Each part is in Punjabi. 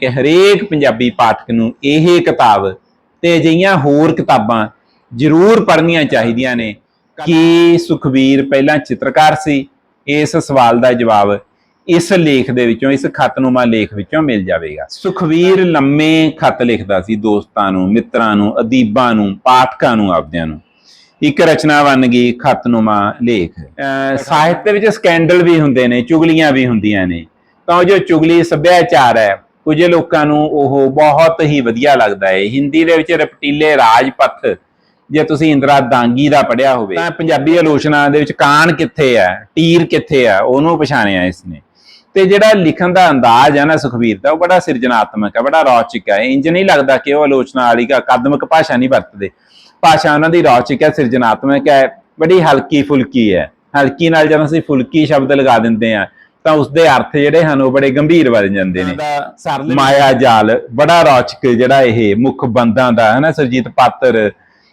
ਕਿ ਹਰੇਕ ਪੰਜਾਬੀ ਪਾਠਕ ਨੂੰ ਇਹ ਕਿਤਾਬ ਤੇ ਅਜਿਹੀਆਂ ਹੋਰ ਕਿਤਾਬਾਂ ਜ਼ਰੂਰ ਪੜ੍ਹਨੀਆਂ ਚਾਹੀਦੀਆਂ ਨੇ ਕਿ ਸੁਖਵੀਰ ਪਹਿਲਾਂ ਚਿੱਤਰਕਾਰ ਸੀ, ਇਸ ਸਵਾਲ ਦਾ ਜਵਾਬ ਇਸ ਲੇਖ ਦੇ ਵਿੱਚੋਂ, ਇਸ ਖਤਨੁਮਾ ਲੇਖ ਵਿੱਚੋਂ ਮਿਲ ਜਾਵੇਗਾ। ਸੁਖਵੀਰ ਲੰਮੇ ਖਤ ਲਿਖਦਾ ਸੀ ਦੋਸਤਾਂ ਨੂੰ, ਮਿੱਤਰਾਂ ਨੂੰ, ਅਦੀਬਾਂ ਨੂੰ, ਪਾਠਕਾਂ ਨੂੰ, ਆਪਦਿਆਂ ਨੂੰ। ਇੱਕ ਰਚਨਾ ਬਣ ਗਈ ਖਤਨੁਮਾ ਲੇਖ। ਅਹ ਸਾਹਿਤ ਦੇ ਵਿੱਚ ਸਕੈਂਡਲ ਵੀ ਹੁੰਦੇ ਨੇ, ਚੁਗਲੀਆਂ ਵੀ ਹੁੰਦੀਆਂ ਨੇ। ਤਾਂ ਉਹ ਜੋ ਚੁਗਲੀ ਸੱਭਿਆਚਾਰ ਹੈ ਕੁਝ ਲੋਕਾਂ ਨੂੰ ਉਹ ਬਹੁਤ ਹੀ ਵਧੀਆ ਲੱਗਦਾ ਹੈ ਹਿੰਦੀ ਦੇ ਵਿੱਚ ਰਪਟੀਲੇ ਰਾਜਪਥ, ਜੇ ਤੁਸੀਂ ਇੰਦਰਾ ਦਾਂਗੀ ਦਾ ਪੜਿਆ ਹੋਵੇ, ਤਾਂ ਪੰਜਾਬੀ ਆਲੋਚਨਾ ਦੇ ਵਿੱਚ ਕਾਨ ਕਿੱਥੇ ਹੈ ਟੀਰ ਕਿੱਥੇ ਹੈ ਉਹਨੂੰ ਪਛਾਣਿਆ ਇਸਨੇ। ਤੇ ਜਿਹੜਾ ਲਿਖਣ ਦਾ ਅੰਦਾਜ਼ ਹੈ ਨਾ ਸੁਖਵੀਰ ਦਾ, ਉਹ ਬੜਾ ਸਿਰਜਣਾਤਮਕ ਹੈ ਬੜਾ ਰੌਚਕ ਹੈ ਇੰਜ ਨਹੀਂ ਲੱਗਦਾ ਕਿ ਉਹ ਆਲੋਚਨਾ ਵਾਲੀ ਅਕਾਦਮਿਕ ਭਾਸ਼ਾ ਨਹੀਂ ਵਰਤਦੇ। ਭਾਸ਼ਾ ਉਹਨਾਂ ਦੀ ਰੌਚਕ ਹੈ ਸਿਰਜਣਾਤਮਕ ਹੈ ਬੜੀ ਹਲਕੀ ਫੁਲਕੀ ਹੈ ਹਲਕੀ ਨਾਲ ਜਦੋਂ ਅਸੀਂ ਫੁਲਕੀ ਸ਼ਬਦ ਲਗਾ ਦਿੰਦੇ ਆ ਤਾਂ ਉਸ ਦੇ ਅਰਥ ਜਿਹੜੇ ਹਨ ਉਹ ਬੜੇ ਗੰਭੀਰ ਬਣ ਜਾਂਦੇ ਨੇ। ਮਾਇਆ ਜਾਲ ਬੜਾ ਰੌਚਕ ਜਿਹੜਾ ਇਹ ਮੁੱਖ ਬੰਦਾਂ ਦਾ ਹੈ ਨਾ ਸਰਜੀਤ ਪਾਤਰ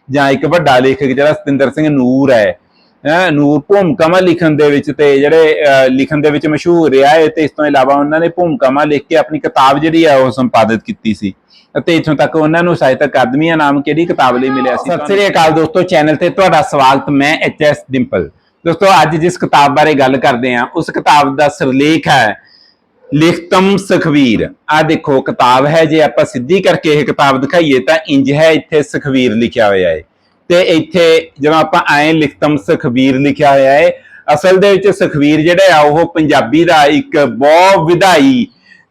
ਜਾਂ ਇੱਕ ਵੱਡਾ ਲੇਖਕ ਜਿਹੜਾ ਸਤਿੰਦਰ ਸਿੰਘ ਨੂਰ ਹੈ ਹੈਂ ਨੂਰ ਭੂਮਿਕਾਵਾਂ ਲਿਖਣ ਦੇ ਵਿੱਚ ਤੇ ਜਿਹੜੇ ਲਿਖਣ ਦੇ ਵਿੱਚ ਮਸ਼ਹੂਰ ਰਿਹਾ ਹੈ ਤੇ ਇਸ ਤੋਂ ਇਲਾਵਾ ਉਹਨਾਂ ਨੇ ਭੂਮਿਕਾਵਾਂ ਲਿਖ ਕੇ ਆਪਣੀ ਕਿਤਾਬ ਜਿਹੜੀ ਹੈ ਉਹ ਸੰਪਾਦਿਤ ਕੀਤੀ ਸੀ। ਅਤੇ ਇਥੋਂ ਤੱਕ ਉਹਨਾਂ ਨੂੰ ਸਾਹਿਤ ਅਕਾਦਮੀ ਇਨਾਮ ਕਿਹੜੀ ਕਿਤਾਬ ਲਈ ਮਿਲਿਆ ਸੀ? ਸਤਿ ਸ੍ਰੀ ਅਕਾਲ ਦੋਸਤੋ ਚੈਨਲ ਤੇ ਤੁਹਾਡਾ ਸਵਾਗਤ ਮੈਂ ਐਚ ਐਸ ਡਿੰਪਲ ਦੋਸਤੋ, ਅੱਜ ਜਿਸ ਕਿਤਾਬ ਬਾਰੇ ਗੱਲ ਕਰਦੇ ਹਾਂ, ਉਸ ਕਿਤਾਬ ਦਾ ਸਿਰਲੇਖ ਹੈ, ਲਿਖਤਮ ਸੁਖਵੀਰ। ਆ ਦੇਖੋ, ਕਿਤਾਬ ਹੈ, ਜੇ ਆਪਾਂ ਸਿੱਧੀ ਕਰਕੇ ਇਹ ਕਿਤਾਬ ਦਿਖਾਈਏ, ਤਾਂ ਇੰਜ ਹੈ, ਇੱਥੇ ਸੁਖਵੀਰ ਲਿਖਿਆ ਹੋਇਆ ਹੈ। ਤੇ ਇੱਥੇ ਜਦੋਂ ਆਪਾਂ ਐ ਲਿਖਤਮ ਸੁਖਵੀਰ ਲਿਖਿਆ ਹੋਇਆ ਹੈ, ਅਸਲ ਦੇ ਵਿੱਚ ਸੁਖਵੀਰ ਜਿਹੜਾ ਆ, ਉਹ ਪੰਜਾਬੀ ਦਾ ਇੱਕ ਬਹੁਤ ਵਿਧਾਈ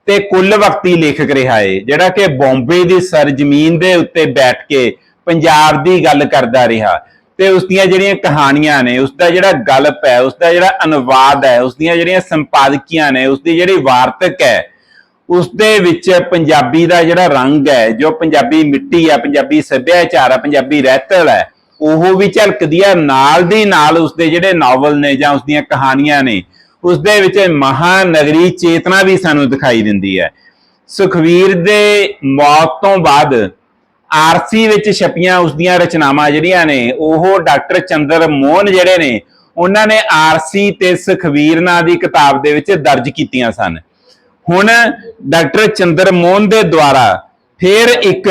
ਤੇ ਕੁੱਲ ਵਕਤੀ ਲੇਖਕ ਰਿਹਾ ਹੈ, ਜਿਹੜਾ ਕਿ ਬੰਬੇ ਦੀ ਸਰਜ਼ਮੀਨ ਦੇ ਉੱਤੇ ਬੈਠ ਕੇ ਪੰਜਾਬ ਦੀ ਗੱਲ ਕਰਦਾ ਰਿਹਾ। ਤੇ ਉਸ ਦੀਆਂ ਜਿਹੜੀਆਂ ਕਹਾਣੀਆਂ ਨੇ ਉਸ ਦਾ ਜਿਹੜਾ ਗਲਪ ਹੈ ਉਸ ਦਾ ਜਿਹੜਾ ਅਨੁਵਾਦ ਹੈ ਉਸ ਦੀਆਂ ਜਿਹੜੀਆਂ ਸੰਪਾਦਕੀਆਂ ਨੇ ਉਸ ਦੀ ਜਿਹੜੀ ਵਾਰਤਕ ਹੈ ਉਸ ਦੇ ਵਿੱਚ ਪੰਜਾਬੀ ਦਾ ਜਿਹੜਾ ਰੰਗ ਹੈ, ਜੋ ਪੰਜਾਬੀ ਮਿੱਟੀ ਹੈ, ਪੰਜਾਬੀ ਸੱਭਿਆਚਾਰ ਹੈ, ਪੰਜਾਬੀ ਰਹਿਤਲ ਹੈ, ਉਹ ਵੀ ਝਲਕਦੀ ਹੈ, ਨਾਲ ਦੀ ਨਾਲ ਉਸ ਦੇ ਜਿਹੜੇ ਨਾਵਲ ਨੇ ਜਾਂ ਉਸ ਦੀਆਂ ਕਹਾਣੀਆਂ ਨੇ ਉਸ ਦੇ ਵਿੱਚ ਮਹਾਨਗਰੀ ਚੇਤਨਾ ਵੀ ਸਾਨੂੰ ਦਿਖਾਈ ਦਿੰਦੀ ਹੈ। ਸੁਖਵੀਰ ਦੇ ਮੌਤ ਤੋਂ ਬਾਅਦ ਆਰਸੀ ਵਿੱਚ ਛਪੀਆਂ ਉਸ ਦੀਆਂ ਰਚਨਾਵਾਂ ਜਿਹੜੀਆਂ ਨੇ, ਉਹ ਡਾਕਟਰ ਚੰਦਰ ਮੋਹਨ ਜਿਹੜੇ ਨੇ, ਉਹਨਾਂ ਨੇ ਆਰਸੀ ਤੇ ਸੁਖਵੀਰ ਨਾਂ ਦੀ ਕਿਤਾਬ ਦੇ ਵਿੱਚ ਦਰਜ ਕੀਤੀਆਂ ਸਨ। ਹੁਣ ਡਾਕਟਰ ਚੰਦਰ ਮੋਹਨ ਦੇ ਦੁਆਰਾ ਫਿਰ ਇੱਕ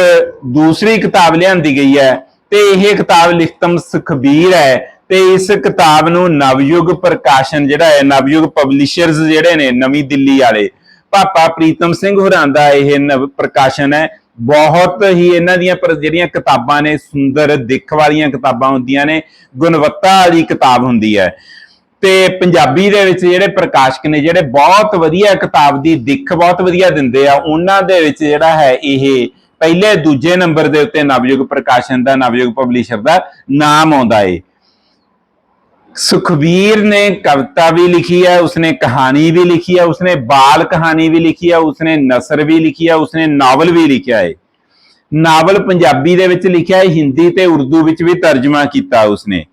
ਦੂਸਰੀ ਕਿਤਾਬ ਲਿਆਂਦੀ ਗਈ ਹੈ ਤੇ ਇਹ ਕਿਤਾਬ ਲਿਖਤਮ ਸੁਖਬੀਰ ਹੈ ਤੇ ਇਸ ਕਿਤਾਬ ਨੂੰ ਨਵਯੁਗ ਪ੍ਰਕਾਸ਼ਨ ਜਿਹੜਾ ਹੈ, ਨਵਯੁਗ ਪਬਲਿਸ਼ਰਸ ਜਿਹੜੇ ਨੇ, ਨਵੀਂ ਦਿੱਲੀ ਵਾਲੇ ਪਾਪਾ ਪ੍ਰੀਤਮ ਸਿੰਘ ਹੋਰਾਂ ਦਾ ਇਹ ਨਵ ਪ੍ਰਕਾਸ਼ਨ ਹੈ। ਬਹੁਤ ਹੀ ਇਹਨਾਂ ਦੀਆਂ ਪਰ ਜਿਹੜੀਆਂ ਕਿਤਾਬਾਂ ਨੇ, ਸੁੰਦਰ ਦਿੱਖ ਵਾਲੀਆਂ ਕਿਤਾਬਾਂ ਹੁੰਦੀਆਂ ਨੇ, ਗੁਣਵੱਤਾ ਵਾਲੀ ਕਿਤਾਬ ਹੁੰਦੀ ਹੈ। ਤੇ ਪੰਜਾਬੀ ਦੇ ਵਿੱਚ ਜਿਹੜੇ ਪ੍ਰਕਾਸ਼ਕ ਨੇ, ਜਿਹੜੇ ਬਹੁਤ ਵਧੀਆ ਕਿਤਾਬ ਦੀ ਦਿੱਖ ਬਹੁਤ ਵਧੀਆ ਦਿੰਦੇ ਆ, ਉਹਨਾਂ ਦੇ ਵਿੱਚ ਜਿਹੜਾ ਹੈ ਇਹ ਪਹਿਲੇ ਦੂਜੇ ਨੰਬਰ ਦੇ ਉੱਤੇ ਨਵਯੁਗ ਪ੍ਰਕਾਸ਼ਨ ਦਾ, ਨਵਯੁਗ ਪਬਲਿਸ਼ਰ ਦਾ ਨਾਮ ਆਉਂਦਾ ਏ। ਸੁਖਵੀਰ ਨੇ ਕਵਿਤਾ ਵੀ ਲਿਖੀ ਹੈ, ਉਸਨੇ ਕਹਾਣੀ ਵੀ ਲਿਖੀ ਹੈ, ਉਸਨੇ ਬਾਲ ਕਹਾਣੀ ਵੀ ਲਿਖੀ ਹੈ, ਉਸਨੇ ਨਸਰ ਵੀ ਲਿਖੀ ਹੈ, ਉਸਨੇ ਨਾਵਲ ਵੀ ਲਿਖਿਆ ਹੈ। ਨਾਵਲ ਪੰਜਾਬੀ ਦੇ ਵਿੱਚ ਲਿਖਿਆ ਹੈ, ਹਿੰਦੀ ਤੇ ਉਰਦੂ ਵਿੱਚ ਵੀ ਤਰਜਮਾ ਕੀਤਾ ਉਸਨੇ।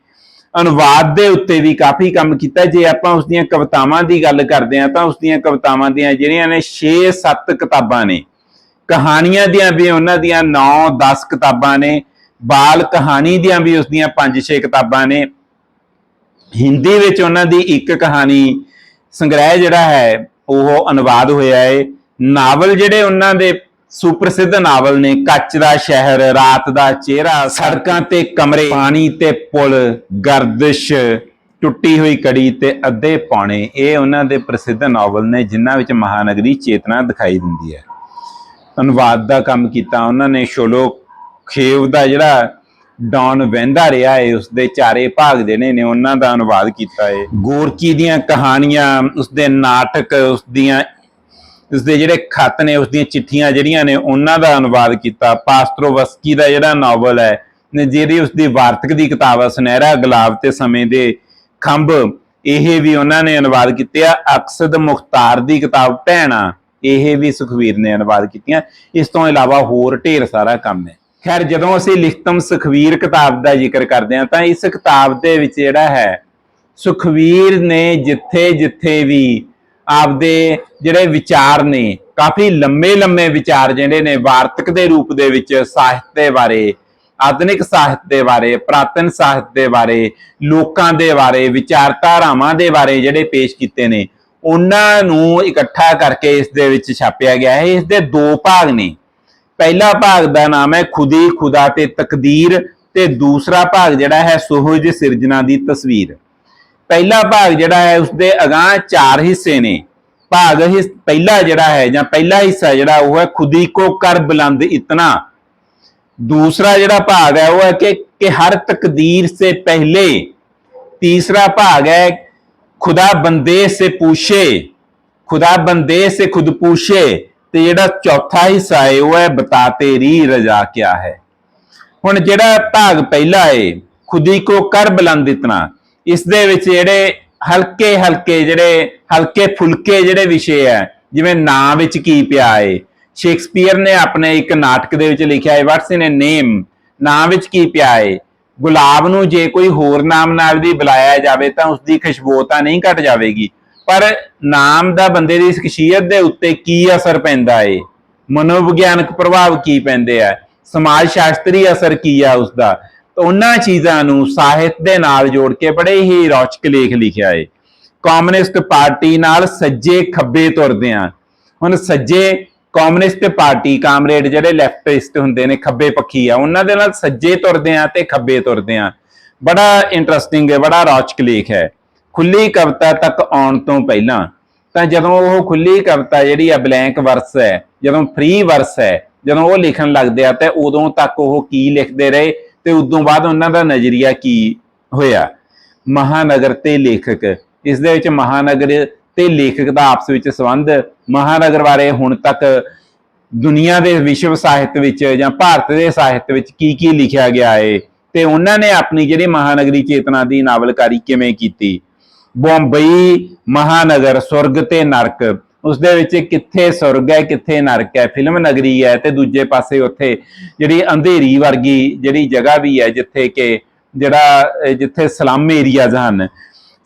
ਅਨੁਵਾਦ ਦੇ ਉੱਤੇ ਵੀ ਕਾਫੀ ਕੰਮ ਕੀਤਾ ਜੇ ਆਪਾਂ ਉਸ ਦੀਆਂ ਕਵਿਤਾਵਾਂ ਦੀ ਗੱਲ ਕਰਦੇ ਹਾਂ, ਤਾਂ ਉਸ ਦੀਆਂ ਕਵਿਤਾਵਾਂ ਦੀਆਂ ਜਿਹੜੀਆਂ ਨੇ 6-7 ਕਿਤਾਬਾਂ ਨੇ। ਕਹਾਣੀਆਂ ਦੀਆਂ ਵੀ ਉਹਨਾਂ ਦੀਆਂ 9-10 ਕਿਤਾਬਾਂ ਨੇ। ਬਾਲ ਕਹਾਣੀ ਦੀਆਂ ਵੀ ਉਸ ਦੀਆਂ 5-6 ਕਿਤਾਬਾਂ ਨੇ। ਹਿੰਦੀ ਵਿੱਚ ਉਹਨਾਂ ਦੀ ਇੱਕ ਕਹਾਣੀ ਸੰਗ੍ਰਹਿ ਜਿਹੜਾ ਹੈ, ਉਹ ਅਨੁਵਾਦ ਹੋਇਆ ਹੈ ਨਾਵਲ ਜਿਹੜੇ ਉਹਨਾਂ ਦੇ ਸੁਪ੍ਰਸਿੱਧ ਨਾਵਲ ਨੇ, ਕੱਚ ਦਾ ਸ਼ਹਿਰ, ਰਾਤ ਦਾ ਚਿਹਰਾ, ਸੜਕਾਂ ਤੇ ਕਮਰੇ, ਪਾਣੀ ਤੇ ਪੁਲ, ਗਰਦਿਸ਼, ਟੁੱਟੀ ਹੋਈ ਕੜੀ ਤੇ ਅੱਧੇ ਪੌਣੇ, ਇਹ ਉਹਨਾਂ ਦੇ ਪ੍ਰਸਿੱਧ ਨਾਵਲ ਨੇ, ਜਿਨ੍ਹਾਂ ਵਿੱਚ ਮਹਾਨਗਰੀ ਚੇਤਨਾ ਦਿਖਾਈ ਦਿੰਦੀ ਹੈ। ਅਨੁਵਾਦ ਦਾ ਕੰਮ ਕੀਤਾ ਉਹਨਾਂ ਨੇ ਸ਼ੋਲੋ ਖੇਵ ਦਾ ਜਿਹੜਾ ਡੌਨ ਵਹਿੰਦਾ ਰਿਹਾ ਹੈ ਉਸ ਦੇ ਚਾਰੇ ਭਾਗ ਜਿਹੜੇ ਨੇ ਉਹਨਾਂ ਦਾ ਅਨੁਵਾਦ ਕੀਤਾ ਹੈ ਗੋਰਕੀ ਦੀਆਂ ਕਹਾਣੀਆਂ ਉਸ ਦੇ ਨਾਟਕ ਉਸ ਦੀਆਂ ਉਸ ਦੇ ਜਿਹੜੇ ਖੱਤ ਨੇ ਉਸ ਦੀਆਂ ਚਿੱਠੀਆਂ ਜਿਹੜੀਆਂ ਨੇ, ਉਹਨਾਂ ਦਾ ਅਨੁਵਾਦ ਕੀਤਾ। ਪਾਸਤਰੋਵਸਕੀ ਦਾ ਜਿਹੜਾ ਨਾਵਲ ਹੈ, ਨੇ ਜਿਹੜੀ ਉਸ ਦੀ ਵਾਰਤਕ ਦੀ ਕਿਤਾਬ ਹੈ, ਸੁਨਹਿਰਾ ਗੁਲਾਬ ਤੇ ਸਮੇਂ ਦੇ ਖੰਭ, ਇਹ ਵੀ ਉਹਨਾਂ ਨੇ ਅਨੁਵਾਦ ਕੀਤੇ ਆ। ਅਕਸਦ ਮੁਖਤਾਰ ਦੀ ਕਿਤਾਬ ਭੈਣਾ, ਇਹ ਵੀ ਸੁਖਵੀਰ ਨੇ ਅਨੁਵਾਦ ਕੀਤੀਆਂ। ਇਸ ਤੋਂ ਇਲਾਵਾ ਹੋਰ ਢੇਰ ਸਾਰਾ ਕੰਮ ਹੈ। ਖੈਰ, ਜਦੋਂ ਅਸੀਂ ਲਿਖਤਮ ਸੁਖਵੀਰ ਕਿਤਾਬ ਦਾ ਜ਼ਿਕਰ ਕਰਦੇ ਹਾਂ, ਤਾਂ ਇਸ ਕਿਤਾਬ ਦੇ ਵਿੱਚ ਜਿਹੜਾ ਹੈ, ਸੁਖਵੀਰ ਨੇ ਜਿੱਥੇ ਜਿੱਥੇ ਵੀ ਆਪਦੇ ਜਿਹੜੇ ਵਿਚਾਰ ਨੇ, ਕਾਫੀ ਲੰਮੇ ਲੰਮੇ ਵਿਚਾਰ ਜਿਹੜੇ ਨੇ, ਵਾਰਤਕ ਦੇ ਰੂਪ ਦੇ ਵਿੱਚ, ਸਾਹਿਤ ਦੇ ਬਾਰੇ, ਆਧੁਨਿਕ ਸਾਹਿਤ ਦੇ ਬਾਰੇ, ਪ੍ਰਾਤਨ ਸਾਹਿਤ ਦੇ ਬਾਰੇ, ਲੋਕਾਂ ਦੇ ਬਾਰੇ, ਵਿਚਾਰਧਾਰਾਵਾਂ ਦੇ ਬਾਰੇ ਜਿਹੜੇ ਪੇਸ਼ ਕੀਤੇ ਨੇ, ਉਹਨਾਂ ਨੂੰ ਇਕੱਠਾ ਕਰਕੇ ਇਸ ਦੇ ਵਿੱਚ ਛਾਪਿਆ ਗਿਆ ਹੈ। ਇਸ ਦੇ ਦੋ ਭਾਗ ਨੇ। ਪਹਿਲਾ ਭਾਗ ਦਾ ਨਾਮ ਹੈ ਖੁਦੀ, ਖੁਦਾ ਤੇ ਤਕਦੀਰ ਤੇ ਦੂਸਰਾ ਭਾਗ ਜਿਹੜਾ ਹੈ ਸੋਹਜ ਸਿਰਜਣਾ ਦੀ ਤਸਵੀਰ। ਪਹਿਲਾ ਭਾਗ ਜਿਹੜਾ ਹੈ ਉਸਦੇ ਅਗਾਹ ਚਾਰ ਹਿੱਸੇ ਨੇ। ਭਾਗ ਪਹਿਲਾ ਜਿਹੜਾ ਹੈ ਜਾਂ ਪਹਿਲਾ ਹਿੱਸਾ ਜਿਹੜਾ ਉਹ ਹੈ ਖੁਦੀ ਕੋ ਕਰ ਬੁਲੰਦ ਇਤਨਾ। ਦੂਸਰਾ ਜਿਹੜਾ ਭਾਗ ਹੈ ਉਹ ਹੈ ਕਿ ਕਿ ਹਰ ਤਕਦੀਰ ਸੇ ਪਹਿਲੇ। ਤੀਸਰਾ ਭਾਗ ਹੈ ਖੁਦਾ ਬੰਦੇ ਸੇ ਪੁੱਛੇ। ਖੁਦਾ ਬੰਦੇ ਸੇ ਖੁਦ ਪੁੱਛੇ। ਤੇ ਜਿਹੜਾ ਚੌਥਾ ਹਿੱਸਾ ਹੈ, ਉਹ ਹੈ ਬਤਾ ਤੇਰੀ ਰਜ਼ਾ ਕਿਆ ਹੈ। ਹੁਣ ਜਿਹੜਾ ਭਾਗ ਪਹਿਲਾ ਹੈ ਖੁਦੀ ਕੋ ਕਰ ਬੁਲੰਦ ਇਤਨਾ, ਇਸ ਦੇ ਵਿੱਚ ਜਿਹੜੇ ਹਲਕੇ ਹਲਕੇ ਜਿਹੜੇ ਹਲਕੇ ਫੁਲਕੇ ਜਿਹੜੇ ਵਿਸ਼ੇ ਹੈ, ਜਿਵੇਂ ਨਾਂ ਵਿੱਚ ਕੀ ਪਿਆ ਹੈ ਸ਼ੇਕਸਪੀਅਰ ਨੇ ਆਪਣੇ ਇੱਕ ਨਾਟਕ ਦੇ ਵਿੱਚ ਲਿਖਿਆ ਹੈ ਵਾਟਸ ਇਨ ਅ ਨੇਮ ਨਾਂ ਵਿੱਚ ਕੀ ਪਿਆ ਹੈ ਗੁਲਾਬ ਨੂੰ ਜੇ ਕੋਈ ਹੋਰ ਨਾਮ ਨਾਲ ਵੀ ਬੁਲਾਇਆ ਜਾਵੇ, ਤਾਂ ਉਸ ਦੀ ਖੁਸ਼ਬੂ ਤਾਂ ਨਹੀਂ ਘਟ ਜਾਵੇਗੀ। ਪਰ ਨਾਮ ਦਾ ਬੰਦੇ ਦੀ ਸ਼ਖਸੀਅਤ ਦੇ ਉੱਤੇ ਕੀ ਅਸਰ ਪੈਂਦਾ ਏ? ਮਨੋਵਿਗਿਆਨਕ ਪ੍ਰਭਾਵ ਕੀ ਪੈਂਦੇ ਆ? ਸਮਾਜ ਸ਼ਾਸਤਰੀ ਅਸਰ ਕੀ ਆ ਉਸ ਦਾ ਤਾਂ ਉਹਨਾਂ ਚੀਜ਼ਾਂ ਨੂੰ ਸਾਹਿਤ ਦੇ ਨਾਲ ਜੋੜ ਕੇ ਬੜੇ ਹੀ ਰੌਚਕ ਲੇਖ ਲਿਖਿਆ ਏ। ਕਮਿਊਨਿਸਟ ਪਾਰਟੀ ਨਾਲ ਸੱਜੇ ਖੱਬੇ ਤੁਰਦੇ ਆ। ਹੁਣ ਸੱਜੇ ਕਮਿਊਨਿਸਟ ਪਾਰਟੀ ਕਾਮਰੇਡ ਜਿਹੜੇ ਲੈਫਟਿਸਟ ਹੁੰਦੇ ਨੇ, ਖੱਬੇ ਪੱਖੀ ਆ, ਉਹਨਾਂ ਦੇ ਨਾਲ ਸੱਜੇ ਤੁਰਦੇ ਆ ਤੇ ਖੱਬੇ ਤੁਰਦੇ ਆ। ਬੜਾ ਇੰਟਰਸਟਿੰਗ ਹੈ ਬੜਾ ਰੌਚਕ ਲੇਖ ਹੈ। ਖੁੱਲੀ ਕਵਿਤਾ ਤੱਕ ਆਉਣ ਤੋਂ ਪਹਿਲਾਂ, ਤਾਂ ਜਦੋਂ ਉਹ ਖੁੱਲੀ ਕਵਿਤਾ ਜਿਹੜੀ ਆ ਬਲੈਂਕ ਵਰਸ ਹੈ, ਜਦੋਂ ਫ੍ਰੀ ਵਰਸ ਹੈ, ਜਦੋਂ ਉਹ ਲਿਖਣ ਲੱਗਦੇ ਆ, ਤੇ ਉਦੋਂ ਤੱਕ ਉਹ ਕੀ ਲਿਖਦੇ ਰਹੇ ਤੇ ਉਦੋਂ ਬਾਅਦ ਉਹਨਾਂ ਦਾ ਨਜ਼ਰੀਆ ਕੀ ਹੋਇਆ? ਮਹਾਨਗਰ ਤੇ ਲੇਖਕ। ਇਸ ਦੇ ਵਿੱਚ ਮਹਾਨਗਰ ਤੇ ਲੇਖਕ ਦਾ ਆਪਸ ਵਿੱਚ ਸੰਬੰਧ, ਮਹਾਨਗਰ ਬਾਰੇ ਹੁਣ ਤੱਕ ਦੁਨੀਆ ਦੇ ਵਿਸ਼ਵ ਸਾਹਿਤ ਵਿੱਚ ਜਾਂ ਭਾਰਤ ਦੇ ਸਾਹਿਤ ਵਿੱਚ ਕੀ ਕੀ ਲਿਖਿਆ ਗਿਆ ਹੈ ਤੇ ਉਹਨਾਂ ਨੇ ਆਪਣੀ ਜਿਹੜੀ ਮਹਾਨਗਰੀ ਚੇਤਨਾ ਦੀ ਨਾਵਲਕਾਰੀ ਕਿਵੇਂ ਕੀਤੀ? ਬੰਬਈ ਮਹਾਨਗਰ ਸੁਰਗ ਤੇ ਨਰਕ। ਉਸ ਦੇ ਵਿੱਚ ਕਿੱਥੇ ਸੁਰਗ ਹੈ, ਕਿੱਥੇ ਨਰਕ ਹੈ? ਫਿਲਮ ਨਗਰੀ ਹੈ ਤੇ ਦੂਜੇ ਪਾਸੇ ਉੱਥੇ ਜਿਹੜੀ ਅੰਧੇਰੀ ਵਰਗੀ ਜਿਹੜੀ ਜਗ੍ਹਾ ਵੀ ਹੈ, ਜਿੱਥੇ ਕਿ ਜਿਹੜਾ ਜਿੱਥੇ ਸਲਮ ਏਰੀਆਜ਼ ਹਨ।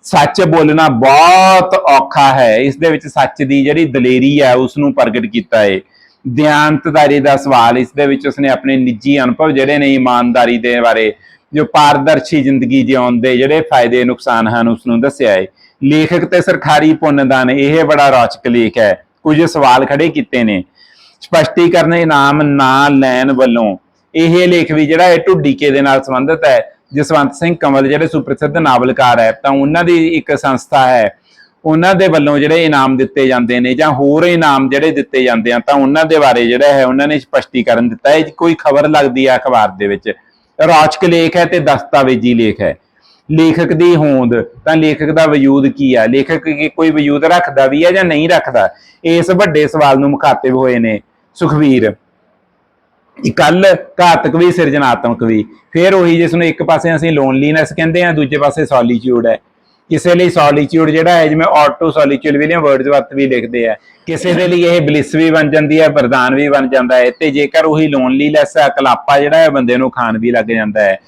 ਸੱਚ ਬੋਲਣਾ ਬਹੁਤ ਔਖਾ ਹੈ। ਇਸ ਦੇ ਵਿੱਚ ਸੱਚ ਦੀ ਜਿਹੜੀ ਦਲੇਰੀ ਹੈ ਉਸ ਨੂੰ ਪ੍ਰਗਟ ਕੀਤਾ ਹੈ ਦਿਆਨਤਦਾਰੀ ਦਾ ਸਵਾਲ, ਇਸ ਦੇ ਵਿੱਚ ਉਸਨੇ ਆਪਣੇ ਨਿੱਜੀ ਅਨੁਭਵ ਜਿਹੜੇ ਨੇ, ਇਮਾਨਦਾਰੀ ਦੇ ਬਾਰੇ ਜੋ ਪਾਰਦਰਸ਼ੀ ਜ਼ਿੰਦਗੀ ਜਿਉਣ ਦੇ ਜਿਹੜੇ ਫਾਇਦੇ, ਨੁਕਸਾਨ ਹਨ ਉਸ ਨੂੰ ਦੱਸਿਆ ਹੈ। ਲੇਖਕ ਤੇ ਸਰਕਾਰੀ ਪੁੰਨਦਾਨ, ਇਹ ਬੜਾ ਰੌਚਕ ਲੇਖ ਹੈ। ਕੁਝ ਸਵਾਲ ਖੜੇ ਕੀਤੇ ਨੇ। ਸਪਸ਼ਟੀਕਰਨ ਇਨਾਮ ਨਾ ਲੈਣ ਵੱਲੋਂ ਇਹ ਲੇਖ ਵੀ ਜਿਹੜਾ ਹੈ ਢੁੱਡੀਕੇ ਦੇ ਨਾਲ ਸੰਬੰਧਿਤ ਹੈ। ਜਸਵੰਤ ਸਿੰਘ ਕੰਵਲ, ਜਿਹੜੇ ਸੁਪ੍ਰਸਿੱਧ ਨਾਵਲਕਾਰ ਹੈ, ਤਾਂ ਉਹਨਾਂ ਦੀ ਇੱਕ ਸੰਸਥਾ ਹੈ। ਉਹਨਾਂ ਦੇ ਵੱਲੋਂ ਜਿਹੜੇ ਇਨਾਮ ਦਿੱਤੇ ਜਾਂਦੇ ਨੇ ਜਾਂ ਹੋਰ ਇਨਾਮ ਜਿਹੜੇ ਦਿੱਤੇ ਜਾਂਦੇ ਆ, ਤਾਂ ਉਹਨਾਂ ਦੇ ਬਾਰੇ ਜਿਹੜਾ ਹੈ, ਉਹਨਾਂ ਨੇ ਸਪਸ਼ਟੀਕਰਨ ਦਿੱਤਾ ਹੈ। ਕੋਈ ਖਬਰ ਲੱਗਦੀ ਹੈ ਅਖਬਾਰ ਦੇ ਵਿੱਚ। ਰੌਚਕ ਲੇਖ ਹੈ ਤੇ ਦਸਤਾਵੇਜ਼ੀ ਲੇਖ ਹੈ। ਲੇਖਕ ਦੀ ਹੋਂਦ, ਤਾਂ ਲੇਖਕ ਦਾ ਵਜੂਦ ਕੀ ਹੈ? ਲੇਖਕ ਕੀ ਕੋਈ ਵਜੂਦ ਰੱਖਦਾ ਵੀ ਹੈ ਜਾਂ ਨਹੀਂ ਰੱਖਦਾ? ਇਸ ਵੱਡੇ ਸਵਾਲ ਨੂੰ ਮੁਖਾਤਿਬ ਹੋਏ ਨੇ ਸੁਖਵੀਰ ਇਕੱਲ ਘਾਤਕ ਵੀ ਸਿਰਜਣਾਤਮਕ ਵੀ। ਫਿਰ ਉਹੀ ਜਿਸ ਨੂੰ ਇੱਕ ਪਾਸੇ ਅਸੀਂ ਲੋਨਲੀਨੈਸ ਕਹਿੰਦੇ ਆ ਦੂਜੇ ਪਾਸੇ ਸੋਲੀਟਿਊਡ ਹੈ। ਕਿਸੇ ਲਈ ਸੋਲੀਟਿਊਡ ਜਿਹੜਾ ਹੈ, ਜਿਵੇਂ ਆਟੋ ਸੋਲੀਟਿਊਡ ਵਿਲੀਅਮ ਵਰਡਸਵਰਥ ਵੀ ਲਿਖਦੇ ਆ। ਕਿਸੇ ਦੇ ਲਈ ਇਹ ਬਲਿਸ ਵੀ ਬਣ ਜਾਂਦੀ ਹੈ, ਵਰਦਾਨ ਵੀ ਬਣ ਜਾਂਦਾ ਹੈ ਤੇ ਜੇਕਰ ਉਹੀ ਲੋਨਲੀਨੈਸ ਹੈ ਕਲਾਪਾ ਜਿਹੜਾ ਹੈ, ਬੰਦੇ ਨੂੰ ਖਾਣ ਵੀ ਲੱਗ ਜਾਂਦਾ ਹੈ।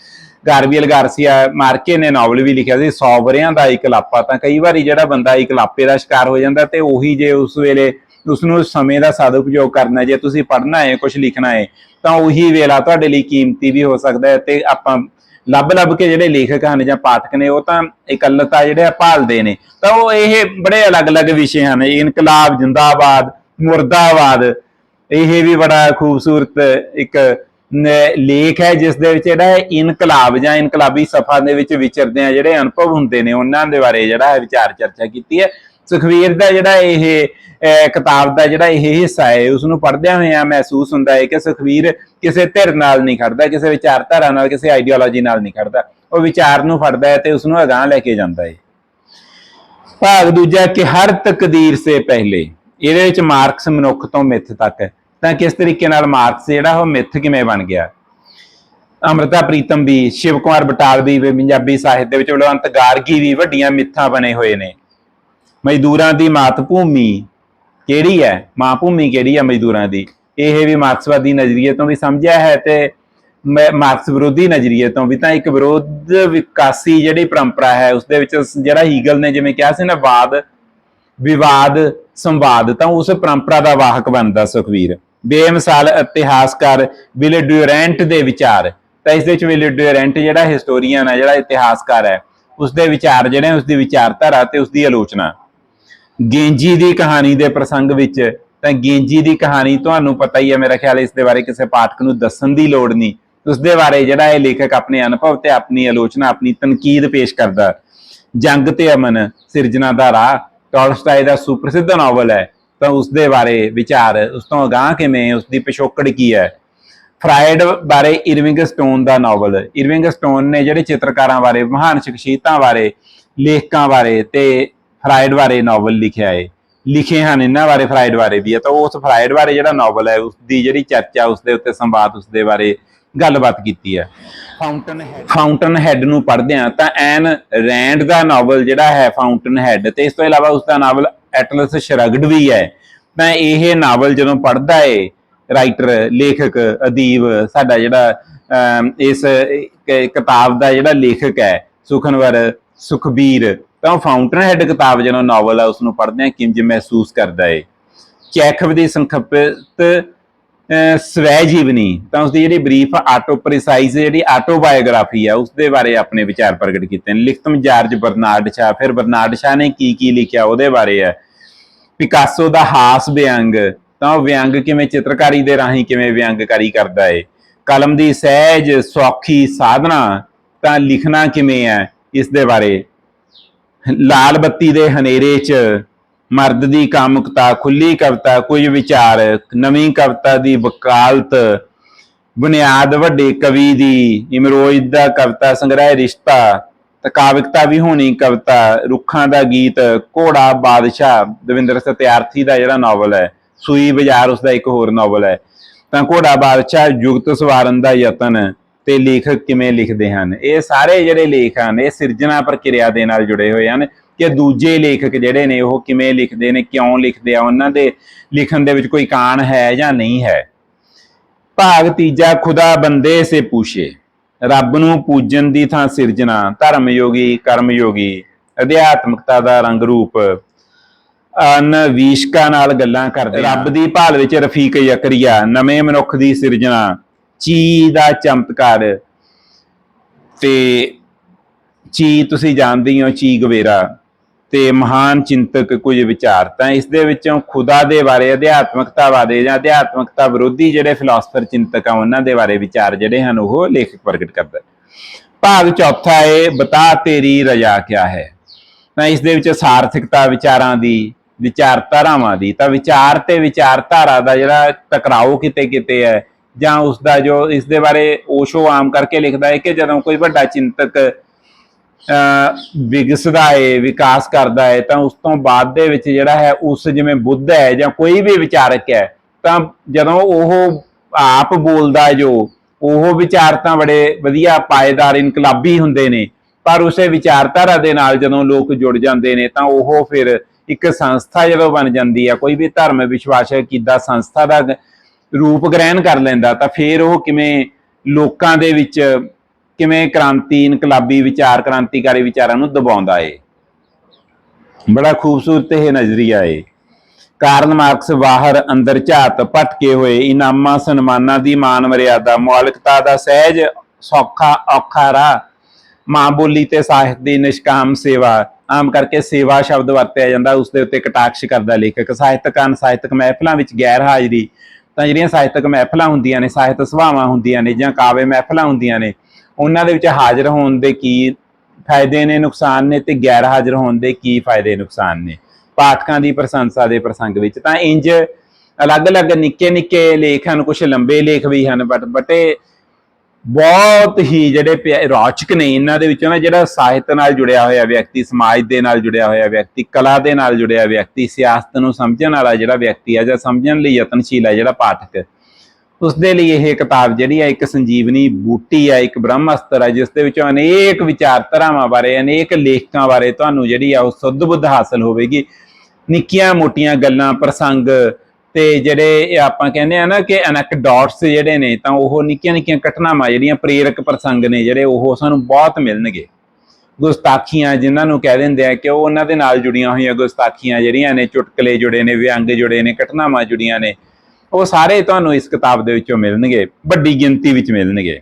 ਗਾਰਬੀਅਲ ਗਾਰਸੀਆ ਮਾਰਕੇ ਨੇ ਨਾਵਲ ਵੀ ਲਿਖਿਆ ਸੀ 100 ਵਰਿਆਂ ਦਾ ਇਕਲਾਪਾ। ਤਾਂ ਕਈ ਵਾਰੀ ਜਿਹੜਾ ਬੰਦਾ ਇਕਲਾਪੇ ਦਾ ਸ਼ਿਕਾਰ ਹੋ ਜਾਂਦਾ ਤੇ ਉਹੀ ਜੇ ਉਸ ਵੇਲੇ ਉਸ ਨੂੰ ਸਮੇਂ ਦਾ ਸਦਉਪਯੋਗ ਕਰਨਾ ਜੇ ਤੁਸੀਂ ਪੜ੍ਹਨਾ ਹੈ ਕੁਝ ਲਿਖਣਾ ਹੈ, ਤਾਂ ਉਹੀ ਵੇਲਾ ਤੁਹਾਡੇ ਲਈ ਕੀਮਤੀ ਵੀ ਹੋ ਸਕਦਾ ਹੈ ਤੇ ਆਪਾਂ ਲੱਭ ਲੱਭ ਕੇ ਜਿਹੜੇ ਲੇਖਕ ਹਨ ਜਾਂ ਪਾਠਕ ਨੇ, ਉਹ ਤਾਂ ਇਕੱਲਤਾ ਜਿਹੜੇ ਭਾਲਦੇ ਨੇ। ਤਾਂ ਉਹ ਇਹ ਬੜੇ ਅਲੱਗ-ਅਲੱਗ ਵਿਸ਼ੇ ਹਨ। ਇਨਕਲਾਬ, ਜਿੰਦਾਬਾਦ, ਮੁਰਦਾਬਾਦ, ਇਹ ਵੀ ਬੜਾ ਖੂਬਸੂਰਤ ਇੱਕ ਲੇਖ ਹੈ, ਜਿਸ ਦੇ ਵਿੱਚ ਜਿਹੜਾ ਹੈ ਇਨਕਲਾਬ ਜਾਂ ਇਨਕਲਾਬੀ ਸਫਾ ਦੇ ਵਿੱਚ ਵਿਚਰਦੇ ਆ ਜਿਹੜੇ ਅਨੁਭਵ ਹੁੰਦੇ ਨੇ, ਉਹਨਾਂ ਦੇ ਬਾਰੇ ਜਿਹੜਾ ਹੈ ਵਿਚਾਰ ਚਰਚਾ ਕੀਤੀ ਹੈ। ਸੁਖਵੀਰ ਦਾ ਜਿਹੜਾ ਇਹ ਕਿਤਾਬ ਦਾ ਜਿਹੜਾ ਇਹ ਹਿੱਸਾ ਹੈ ਉਸ ਨੂੰ ਪੜ੍ਹਦਿਆਂ ਹੋਇਆਂ ਮਹਿਸੂਸ ਹੁੰਦਾ ਹੈ ਕਿ ਸੁਖਵੀਰ ਕਿਸੇ ਧਿਰ ਨਾਲ ਨਹੀਂ ਖੜਦਾ, ਕਿਸੇ ਵਿਚਾਰਧਾਰਾ ਨਾਲ, ਕਿਸੇ ਆਈਡੀਓਲੋਜੀ ਨਾਲ ਨਹੀਂ ਖੜਦਾ। ਉਹ ਵਿਚਾਰ ਨੂੰ ਫੜਦਾ ਹੈ ਤੇ ਉਸ ਨੂੰ ਅਗਾਹ ਲੈ ਕੇ ਜਾਂਦਾ ਹੈ। ਭਾਗ ਦੂਜਾ, ਕਿ ਹਰ ਤਕਦੀਰ ਸੇ ਪਹਿਲੇ। ਇਹਦੇ ਵਿੱਚ ਮਾਰਕਸ ਮਨੁੱਖ ਤੋਂ ਮਿੱਥ ਤੱਕ ਤਾਂ ਕਿਸ ਤਰੀਕੇ ਨਾਲ ਮਾਰਕਸ ਜਿਹੜਾ, ਉਹ ਮਿੱਥ ਕਿਵੇਂ ਬਣ ਗਿਆ? ਅਮ੍ਰਿਤਾ ਪ੍ਰੀਤਮ ਵੀ, ਸ਼ਿਵ ਕੁਮਾਰ ਬਟਾਲਵੀ ਵੀ, ਪੰਜਾਬੀ ਸਾਹਿਤ ਦੇ ਵਿੱਚ ਬਲਵੰਤ ਗਾਰਗੀ ਵੀ ਵੱਡੀਆਂ ਮਿੱਥਾਂ ਬਣੇ ਹੋਏ ਨੇ। ਮਜ਼ਦੂਰਾਂ ਦੀ ਮਾਤ ਭੂਮੀ ਕਿਹੜੀ ਹੈ? ਮਾਂ ਭੂਮੀ ਕਿਹੜੀ ਹੈ ਮਜ਼ਦੂਰਾਂ ਦੀ? ਇਹ ਵੀ ਮਾਰਕਸਵਾਦੀ ਨਜ਼ਰੀਏ ਤੋਂ ਵੀ ਸਮਝਿਆ ਹੈ ਤੇ ਮ- ਮਾਰਕਸ ਵਿਰੋਧੀ ਨਜ਼ਰੀਏ ਤੋਂ ਵੀ ਤਾਂ ਇੱਕ ਵਿਰੋਧ ਵਿਕਾਸੀ ਜਿਹੜੀ ਪਰੰਪਰਾ ਹੈ, ਉਸ ਦੇ ਵਿੱਚ ਜਿਹੜਾ ਹੀਗਲ ਨੇ ਜਿਵੇਂ ਕਿਹਾ ਸੀ ਨਾ, ਵਾਦ, ਵਿਵਾਦ, ਸੰਵਾਦ, ਤਾਂ ਉਸ ਪਰੰਪਰਾ ਦਾ ਵਾਹਕ ਬਣਦਾ ਸੁਖਵੀਰ। ਬੇਮਿਸਾਲ ਇਤਿਹਾਸਕਾਰ ਵਿਲੇ ਡਿਊਰੈਂਟ ਦੇ ਵਿਚਾਰ। ਤਾਂ ਇਸ ਦੇ ਵਿੱਚ ਵਿਲੇ ਡਿਊਰੈਂਟ ਜਿਹੜਾ ਹਿਸਟੋਰੀਅਨ ਹੈ, ਜਿਹੜਾ ਇਤਿਹਾਸਕਾਰ ਹੈ, ਉਸ ਦੇ ਵਿਚਾਰ ਜਿਹੜੇ, ਉਸ ਦੀ ਵਿਚਾਰਧਾਰਾ ਤੇ ਉਸ ਦੀ ਆਲੋਚਨਾ। ਗੇਂਜੀ ਦੀ ਕਹਾਣੀ ਦੇ ਪ੍ਰਸੰਗ ਵਿੱਚ, ਤਾਂ ਗੇਂਜੀ ਦੀ ਕਹਾਣੀ ਤੁਹਾਨੂੰ ਪਤਾ ਹੀ ਹੈ ਮੇਰਾ ਖਿਆਲ ਇਸ ਦੇ ਬਾਰੇ ਕਿਸੇ ਪਾਠਕ ਨੂੰ ਦੱਸਣ ਦੀ ਲੋੜ ਨਹੀਂ। ਉਸ ਦੇ ਬਾਰੇ ਜਿਹੜਾ ਇਹ ਲੇਖਕ ਆਪਣੇ ਅਨੁਭਵ ਤੇ ਆਪਣੀ ਆਲੋਚਨਾ, ਆਪਣੀ ਤਨਕੀਦ ਪੇਸ਼ ਕਰਦਾ ਜੰਗ ਤੇ ਅਮਨ, ਸਿਰਜਣਾ ਦਾ ਰਾਹ ਟੋਲਸਟਾਏ ਦਾ ਸੁਪ੍ਰਸਿੱਧ ਨਾਵਲ ਹੈ। ਤਾਂ ਉਸ ਦੇ ਬਾਰੇ ਵਿਚਾਰ, ਉਸ ਤੋਂ ਅਗਾਹ ਕਿਵੇਂ, ਉਸ ਦੀ ਪਿਛੋਕੜ ਕੀ ਹੈ? ਫਰਾਇਡ ਬਾਰੇ ਇਰਵਿੰਗ ਸਟੋਨ ਦਾ ਨਾਵਲ। ਇਰਵਿੰਗ ਸਟੋਨ ਨੇ ਜਿਹੜੇ ਚਿੱਤਰਕਾਰਾਂ ਬਾਰੇ, ਮਹਾਨ ਸ਼ਖਸੀਅਤਾਂ ਬਾਰੇ, ਲੇਖਕਾਂ ਬਾਰੇ ਤੇ ਫਰਾਇਡ ਬਾਰੇ ਨਾਵਲ ਲਿਖਿਆ ਹੈ ਲਿਖੇ ਹਨ ਇਹਨਾਂ ਬਾਰੇ ਫਰਾਇਡ ਬਾਰੇ ਵੀ ਹੈ ਤਾਂ ਉਸ ਫਰਾਇਡ ਬਾਰੇ ਜਿਹੜਾ ਨਾਵਲ ਹੈ ਉਸ ਦੀ ਜਿਹੜੀ ਚਰਚਾ ਉਸ ਦੇ ਉੱਤੇ ਸੰਵਾਦ ਉਸ ਦੇ ਬਾਰੇ ਗੱਲਬਾਤ ਕੀਤੀ ਹੈ ਫਾਊਂਟਨ ਹੈਡ ਫਾਊਂਟਨ ਹੈਡ ਨੂੰ ਪੜ੍ਹਦੇ ਆ ਤਾਂ ਐਨ ਰੈਂਡ ਦਾ ਨਾਵਲ ਜਿਹੜਾ ਹੈ ਫਾਊਂਟਨ ਹੈਡ ਤੇ ਇਸ ਤੋਂ ਇਲਾਵਾ ਉਸ ਦਾ ਨਾਵਲ ਐਟਲਸ ਸ਼ਰਗਡ ਵੀ ਹੈ। ਤਾਂ ਇਹ ਨਾਵਲ ਜਦੋਂ ਪੜ੍ਹਦਾ ਏ ਰਾਈਟਰ ਲੇਖਕ ਅਦੀਬ ਸਾਡਾ ਜਿਹੜਾ ਇਸ ਕਿਤਾਬ ਦਾ ਜਿਹੜਾ ਲੇਖਕ ਹੈ ਸੁਖਨਵਰ ਸੁਖਬੀਰ ਤਾਂ ਉਹ ਫਾਊਂਟਨ ਹੈਡ ਕਿਤਾਬ ਜਦੋਂ ਨਾਵਲ ਆ ਉਸ ਨੂੰ ਪੜ੍ਹਦੇ ਆ ਕਿੰਜ ਮਹਿਸੂਸ ਕਰਦਾ ਏ। ਚੈਖਵ ਦੀ ਸੰਖਿਪਤ ਸਵੈ ਜੀਵਨੀ ਤਾਂ ਉਸ ਦੀ ਜਿਹੜੀ ਬਰੀਫ ਆਟੋ ਪ੍ਰੀਸਾਈਜ਼ ਜਿਹੜੀ ਆਟੋਬਾਇਓਗ੍ਰਾਫੀ ਹੈ ਉਸ ਦੇ ਬਾਰੇ ਆਪਣੇ ਵਿਚਾਰ ਪ੍ਰਗਟ ਕੀਤੇ ਨੇ। ਲਿਖਤਮ ਜਾਰਜ ਬਰਨਾਰਡ ਸ਼ਾ ਫਿਰ ਬਰਨਾਰਡ ਸ਼ਾ ਨੇ ਕੀ ਕੀ ਲਿਖਿਆ, ਉਹਦੇ ਬਾਰੇ ਹੈ ਪਿਕਾਸੋ ਦਾ ਹਾਸ ਵਿਅੰਗ, ਤਾਂ ਉਹ ਵਿਅੰਗ ਕਿਵੇਂ ਚਿੱਤਰਕਾਰੀ ਦੇ ਰਾਹੀਂ ਕਿਵੇਂ ਵਿਅੰਗਕਾਰੀ ਕਰਦਾ ਏ। ਕਲਮ ਦੀ ਸਹਿਜ, ਸੌਖੀ ਸਾਧਨਾ, ਤਾਂ ਲਿਖਣਾ ਕਿਵੇਂ ਹੈ ਇਸ ਦੇ ਬਾਰੇ ਲਾਲ ਬੱਤੀ ਦੇ ਹਨੇਰੇ 'ਚ ਮਰਦ ਦੀ ਕਾਮੁਕਤਾ, ਖੁੱਲੀ ਕਵਿਤਾ, ਕੁਝ ਵਿਚਾਰ, ਨਵੀਂ ਕਵਿਤਾ ਦੀ ਵਕਾਲਤ, ਬੁਨਿਆਦ ਵੱਡੇ ਕਵੀ ਦੀ ਇਮਰੋਜ਼ ਦਾ ਕਵਿਤਾ ਸੰਗ੍ਰਹਿ ਰਿਸ਼ਤਾ ਤਾਂ ਕਾਵਿਕਤਾ ਵੀ ਹੋਣੀ ਕਵਿਤਾ, ਰੁੱਖਾਂ ਦਾ ਗੀਤ, ਘੋੜਾ ਬਾਦਸ਼ਾਹ, ਦਵਿੰਦਰ ਸਤਿਆਰਥੀ ਦਾ ਜਿਹੜਾ ਨਾਵਲ ਹੈ, ਸੂਈ ਬਾਜ਼ਾਰ ਉਸ ਦਾ ਇੱਕ ਹੋਰ ਨਾਵਲ ਹੈ। ਤਾਂ ਘੋੜਾ ਬਾਦਸ਼ਾਹ ਯੁਗਤ ਸਵਾਰਨ ਦਾ ਯਤਨ ਤੇ ਲੇਖਕ ਕਿਵੇਂ ਲਿਖਦੇ ਹਨ? ਇਹ ਸਾਰੇ ਜਿਹੜੇ ਲੇਖ ਹਨ ਇਹ ਸਿਰਜਣਾ ਪ੍ਰਕਿਰਿਆ ਦੇ ਨਾਲ ਜੁੜੇ ਹੋਏ ਹਨ ਕਿ ਦੂਜੇ ਲੇਖਕ ਜਿਹੜੇ ਨੇ ਉਹ ਕਿਵੇਂ ਲਿਖਦੇ ਨੇ ਕਿਉਂ ਲਿਖਦੇ ਆ ਉਹਨਾਂ ਦੇ ਲਿਖਣ ਦੇ ਵਿੱਚ ਕੋਈ ਕਾਣ ਹੈ ਜਾਂ ਨਹੀਂ ਹੈ? ਭਾਗ ਤੀਜਾ ਖੁਦਾ ਬੰਦੇ ਸੇ ਪੁੱਛੇ। ਰੱਬ ਨੂੰ ਪੂਜਣ ਦੀ ਥਾਂ ਸਿਰਜਣਾ ਧਰਮ ਯੋਗੀ ਕਰਮ ਯੋਗੀ ਅਧਿਆਤਮਕਤਾ ਦਾ ਰੰਗ ਰੂਪ। ਅਨਵੀਸ਼ਕਾ ਨਾਲ ਗੱਲਾਂ ਕਰਦੇ ਰੱਬ ਦੀ ਭਾਲ ਵਿੱਚ ਰਫੀਕ ਯਕਰੀਆ ਨਵੇਂ ਮਨੁੱਖ ਦੀ ਸਿਰਜਣਾ। ਚੀ ਦਾ ਚਮਤਕਾਰ। ਤੇ ਚੀ ਤੁਸੀਂ ਜਾਣਦੇ ਹੀ ਹੋ ਚੀ ਗਵੇਰਾ। ਤੇ ਮਹਾਨ ਚਿੰਤਕ ਕੁਝ ਵਿਚਾਰ ਤਾਂ ਇਸ ਦੇ ਵਿੱਚੋਂ ਖੁਦਾ ਦੇ ਬਾਰੇ, ਅਧਿਆਤਮਕਤਾ ਬਾਰੇ ਜਾਂ ਅਧਿਆਤਮਕਤਾ ਵਿਰੋਧੀ ਜਿਹੜੇ ਫਿਲਾਸਫਰ ਚਿੰਤਕ ਆ, ਉਹਨਾਂ ਦੇ ਬਾਰੇ ਵਿਚਾਰ ਜਿਹੜੇ ਹਨ, ਉਹ ਲੇਖਕ ਪ੍ਰਗਟ ਕਰਦਾ। ਭਾਗ ਚੌਥਾ ਏ, ਬਤਾ ਤੇਰੀ ਰਜਾ ਕਿਆ ਹੈ? ਤਾਂ ਇਸ ਦੇ ਵਿੱਚ ਸਾਰਥਿਕਤਾ ਵਿਚਾਰਾਂ ਦੀ, ਵਿਚਾਰਧਾਰਾਵਾਂ ਦੀ, ਤਾਂ ਵਿਚਾਰ ਤੇ ਵਿਚਾਰਧਾਰਾ ਦਾ ਜਿਹੜਾ ਟਕਰਾਓ ਕਿਤੇ ਕਿਤੇ ਹੈ ਜਾਂ ਉਸ ਦਾ ਜੋ ਇਸ ਦੇ ਬਾਰੇ ਓਸ਼ੋ ਆਮ ਕਰਕੇ ਲਿਖਦਾ ਹੈ ਕਿ ਜਦੋਂ ਕੋਈ ਵੱਡਾ ਚਿੰਤਕ, ਅਹ, ਵਿਗਸਦਾ ਹੈ, ਵਿਕਾਸ ਕਰਦਾ ਹੈ, ਤਾਂ ਉਸ ਤੋਂ ਬਾਅਦ ਦੇ ਵਿੱਚ ਜਿਹੜਾ ਹੈ ਉਸ ਜਿਵੇਂ ਬੁੱਧ ਹੈ ਜਾਂ ਕੋਈ ਵੀ ਵਿਚਾਰਕ ਹੈ, ਤਾਂ ਜਦੋਂ ਉਹ ਆਪ ਬੋਲਦਾ ਜੋ, ਉਹ ਵਿਚਾਰ ਤਾਂ ਬੜੇ ਵਧੀਆ ਪਾਏਦਾਰ ਇਨਕਲਾਬੀ ਹੁੰਦੇ ਨੇ, ਪਰ ਉਸੇ ਵਿਚਾਰਧਾਰਾ ਦੇ ਨਾਲ ਜਦੋਂ ਲੋਕ ਜੁੜ ਜਾਂਦੇ ਨੇ, ਤਾਂ ਉਹ ਫਿਰ ਇੱਕ ਸੰਸਥਾ ਜਦੋਂ ਬਣ ਜਾਂਦੀ ਹੈ, ਕੋਈ ਵੀ ਧਰਮ ਵਿਸ਼ਵਾਸ ਕਿੱਦਾਂ ਸੰਸਥਾ ਦਾ ਰੂਪ ਗ੍ਰਹਿਣ ਕਰ ਲੈਂਦਾ, ਤਾਂ ਫਿਰ ਉਹ ਕਿਵੇਂ ਲੋਕਾਂ ਦੇ ਵਿੱਚ ਕਿਵੇਂ ਕ੍ਰਾਂਤੀ, ਇਨਕਲਾਬੀ ਵਿਚਾਰ, ਕ੍ਰਾਂਤੀਕਾਰੀ ਵਿਚਾਰਾਂ ਨੂੰ ਦਬਾਉਂਦਾ ਏ। ਬੜਾ ਖੂਬਸੂਰਤ ਇਹ ਨਜ਼ਰੀਆ ਏ। ਕਾਰਨ ਮਾਰਕਸ ਬਾਹਰ ਅੰਦਰ ਝਾਤ ਭਟਕੇ ਹੋਏ, ਇਨਾਮਾਂ, ਸਨਮਾਨਾਂ ਦੀ ਮਾਨ ਮਰਿਆਦਾ, ਮੌਲਿਕਤਾ ਦਾ ਸਹਿਜ ਸੌਖਾ ਔਖਾ ਰਾਹ, ਮਾਂ ਬੋਲੀ ਤੇ ਸਾਹਿਤ ਦੀ ਨਿਸ਼ਕਾਮ ਸੇਵਾ, ਆਮ ਕਰਕੇ ਸੇਵਾ ਸ਼ਬਦ ਵਰਤਿਆ ਜਾਂਦਾ ਉਸ ਦੇ ਉੱਤੇ ਕਟਾਕਸ਼ ਕਰਦਾ ਲੇਖਕ ਸਾਹਿਤਕਾਂ ਸਾਹਿਤਕ ਮਹਿਫਲਾਂ ਵਿੱਚ ਗੈਰ ਹਾਜ਼ਰੀ ਤਾਂ ਜਿਹੜੀਆਂ ਸਾਹਿਤਕ ਮਹਿਫਲਾਂ ਹੁੰਦੀਆਂ ਨੇ, ਸਾਹਿਤ ਸਭਾਵਾਂ ਹੁੰਦੀਆਂ ਨੇ ਜਾਂ ਕਾਵਿ ਮਹਿਫਲਾਂ ਹੁੰਦੀਆਂ ਨੇ, ਉਹਨਾਂ ਦੇ ਵਿੱਚ ਹਾਜ਼ਰ ਹੋਣ ਦੇ ਕੀ ਫਾਇਦੇ ਨੇ, ਨੁਕਸਾਨ ਨੇ ਤੇ ਗੈਰ ਹਾਜ਼ਰ ਹੋਣ ਦੇ ਕੀ ਫਾਇਦੇ, ਨੁਕਸਾਨ ਨੇ। ਪਾਠਕਾਂ ਦੀ ਪ੍ਰਸ਼ੰਸਾ ਦੇ ਪ੍ਰਸੰਗ ਵਿੱਚ ਤਾਂ ਇੰਜ ਅਲੱਗ-ਅਲੱਗ ਨਿੱਕੇ-ਨਿੱਕੇ ਲੇਖ ਹਨ ਕੁਝ ਲੰਬੇ ਲੇਖ ਵੀ ਹਨ, ਬਟ ਬਟੇ ਬਹੁਤ ਹੀ ਜਿਹੜੇ ਪਿਆ- ਰੌਚਕ ਨੇ ਇਹਨਾਂ ਦੇ ਵਿੱਚੋਂ ਨਾ, ਜਿਹੜਾ ਸਾਹਿਤ ਨਾਲ ਜੁੜਿਆ ਹੋਇਆ ਵਿਅਕਤੀ, ਸਮਾਜ ਦੇ ਨਾਲ ਜੁੜਿਆ ਹੋਇਆ ਵਿਅਕਤੀ, ਕਲਾ ਦੇ ਨਾਲ ਜੁੜਿਆ ਵਿਅਕਤੀ, ਸਿਆਸਤ ਨੂੰ ਸਮਝਣ ਵਾਲਾ ਜਿਹੜਾ ਵਿਅਕਤੀ ਆ ਜਾਂ ਸਮਝਣ ਲਈ ਯਤਨਸ਼ੀਲ ਹੈ ਜਿਹੜਾ ਪਾਠਕ ਉਸ ਦੇ ਲਈ ਇਹ ਕਿਤਾਬ ਜਿਹੜੀ ਹੈ ਇੱਕ ਸੰਜੀਵਨੀ ਬੂਟੀ ਹੈ ਇੱਕ ਬ੍ਰਹਮ ਅਸਤਰ ਹੈ ਜਿਸ ਦੇ ਵਿੱਚੋਂ ਅਨੇਕ ਵਿਚਾਰਧਾਰਾਵਾਂ ਬਾਰੇ, ਅਨੇਕ ਲੇਖਕਾਂ ਬਾਰੇ ਤੁਹਾਨੂੰ ਜਿਹੜੀ ਆ ਉਹ ਸੁੱਧ ਬੁੱਧ ਹਾਸਲ ਹੋਵੇਗੀ। ਨਿੱਕੀਆਂ ਮੋਟੀਆਂ ਗੱਲਾਂ, ਪ੍ਰਸੰਗ ਤੇ ਜਿਹੜੇ ਇਹ ਆਪਾਂ ਕਹਿੰਦੇ ਆ ਨਾ ਕਿ ਐਨੈਕਡੋਟਸ ਜਿਹੜੇ ਨੇ, ਤਾਂ ਉਹ ਨਿੱਕੀਆਂ ਨਿੱਕੀਆਂ ਘਟਨਾਵਾਂ ਜਿਹੜੀਆਂ ਪ੍ਰੇਰਕ ਪ੍ਰਸੰਗ ਨੇ, ਜਿਹੜੇ ਉਹ ਸਾਨੂੰ ਬਹੁਤ ਮਿਲਣਗੇ। ਗੁਸਤਾਖੀਆਂ ਜਿਨ੍ਹਾਂ ਨੂੰ ਕਹਿ ਦਿੰਦੇ ਆ ਕਿ ਉਹ ਉਹਨਾਂ ਦੇ ਨਾਲ ਜੁੜੀਆਂ ਹੋਈਆਂ ਗੁਸਤਾਖੀਆਂ ਜਿਹੜੀਆਂ ਨੇ, ਚੁਟਕਲੇ ਜੁੜੇ ਨੇ, ਵਿਅੰਗ ਜੁੜੇ ਨੇ, ਘਟਨਾਵਾਂ ਜੁੜੀਆਂ ਨੇ, ਉਹ ਸਾਰੇ ਤੁਹਾਨੂੰ ਇਸ ਕਿਤਾਬ ਦੇ ਵਿੱਚੋਂ ਮਿਲਣਗੇ, ਵੱਡੀ ਗਿਣਤੀ ਵਿੱਚ ਮਿਲਣਗੇ।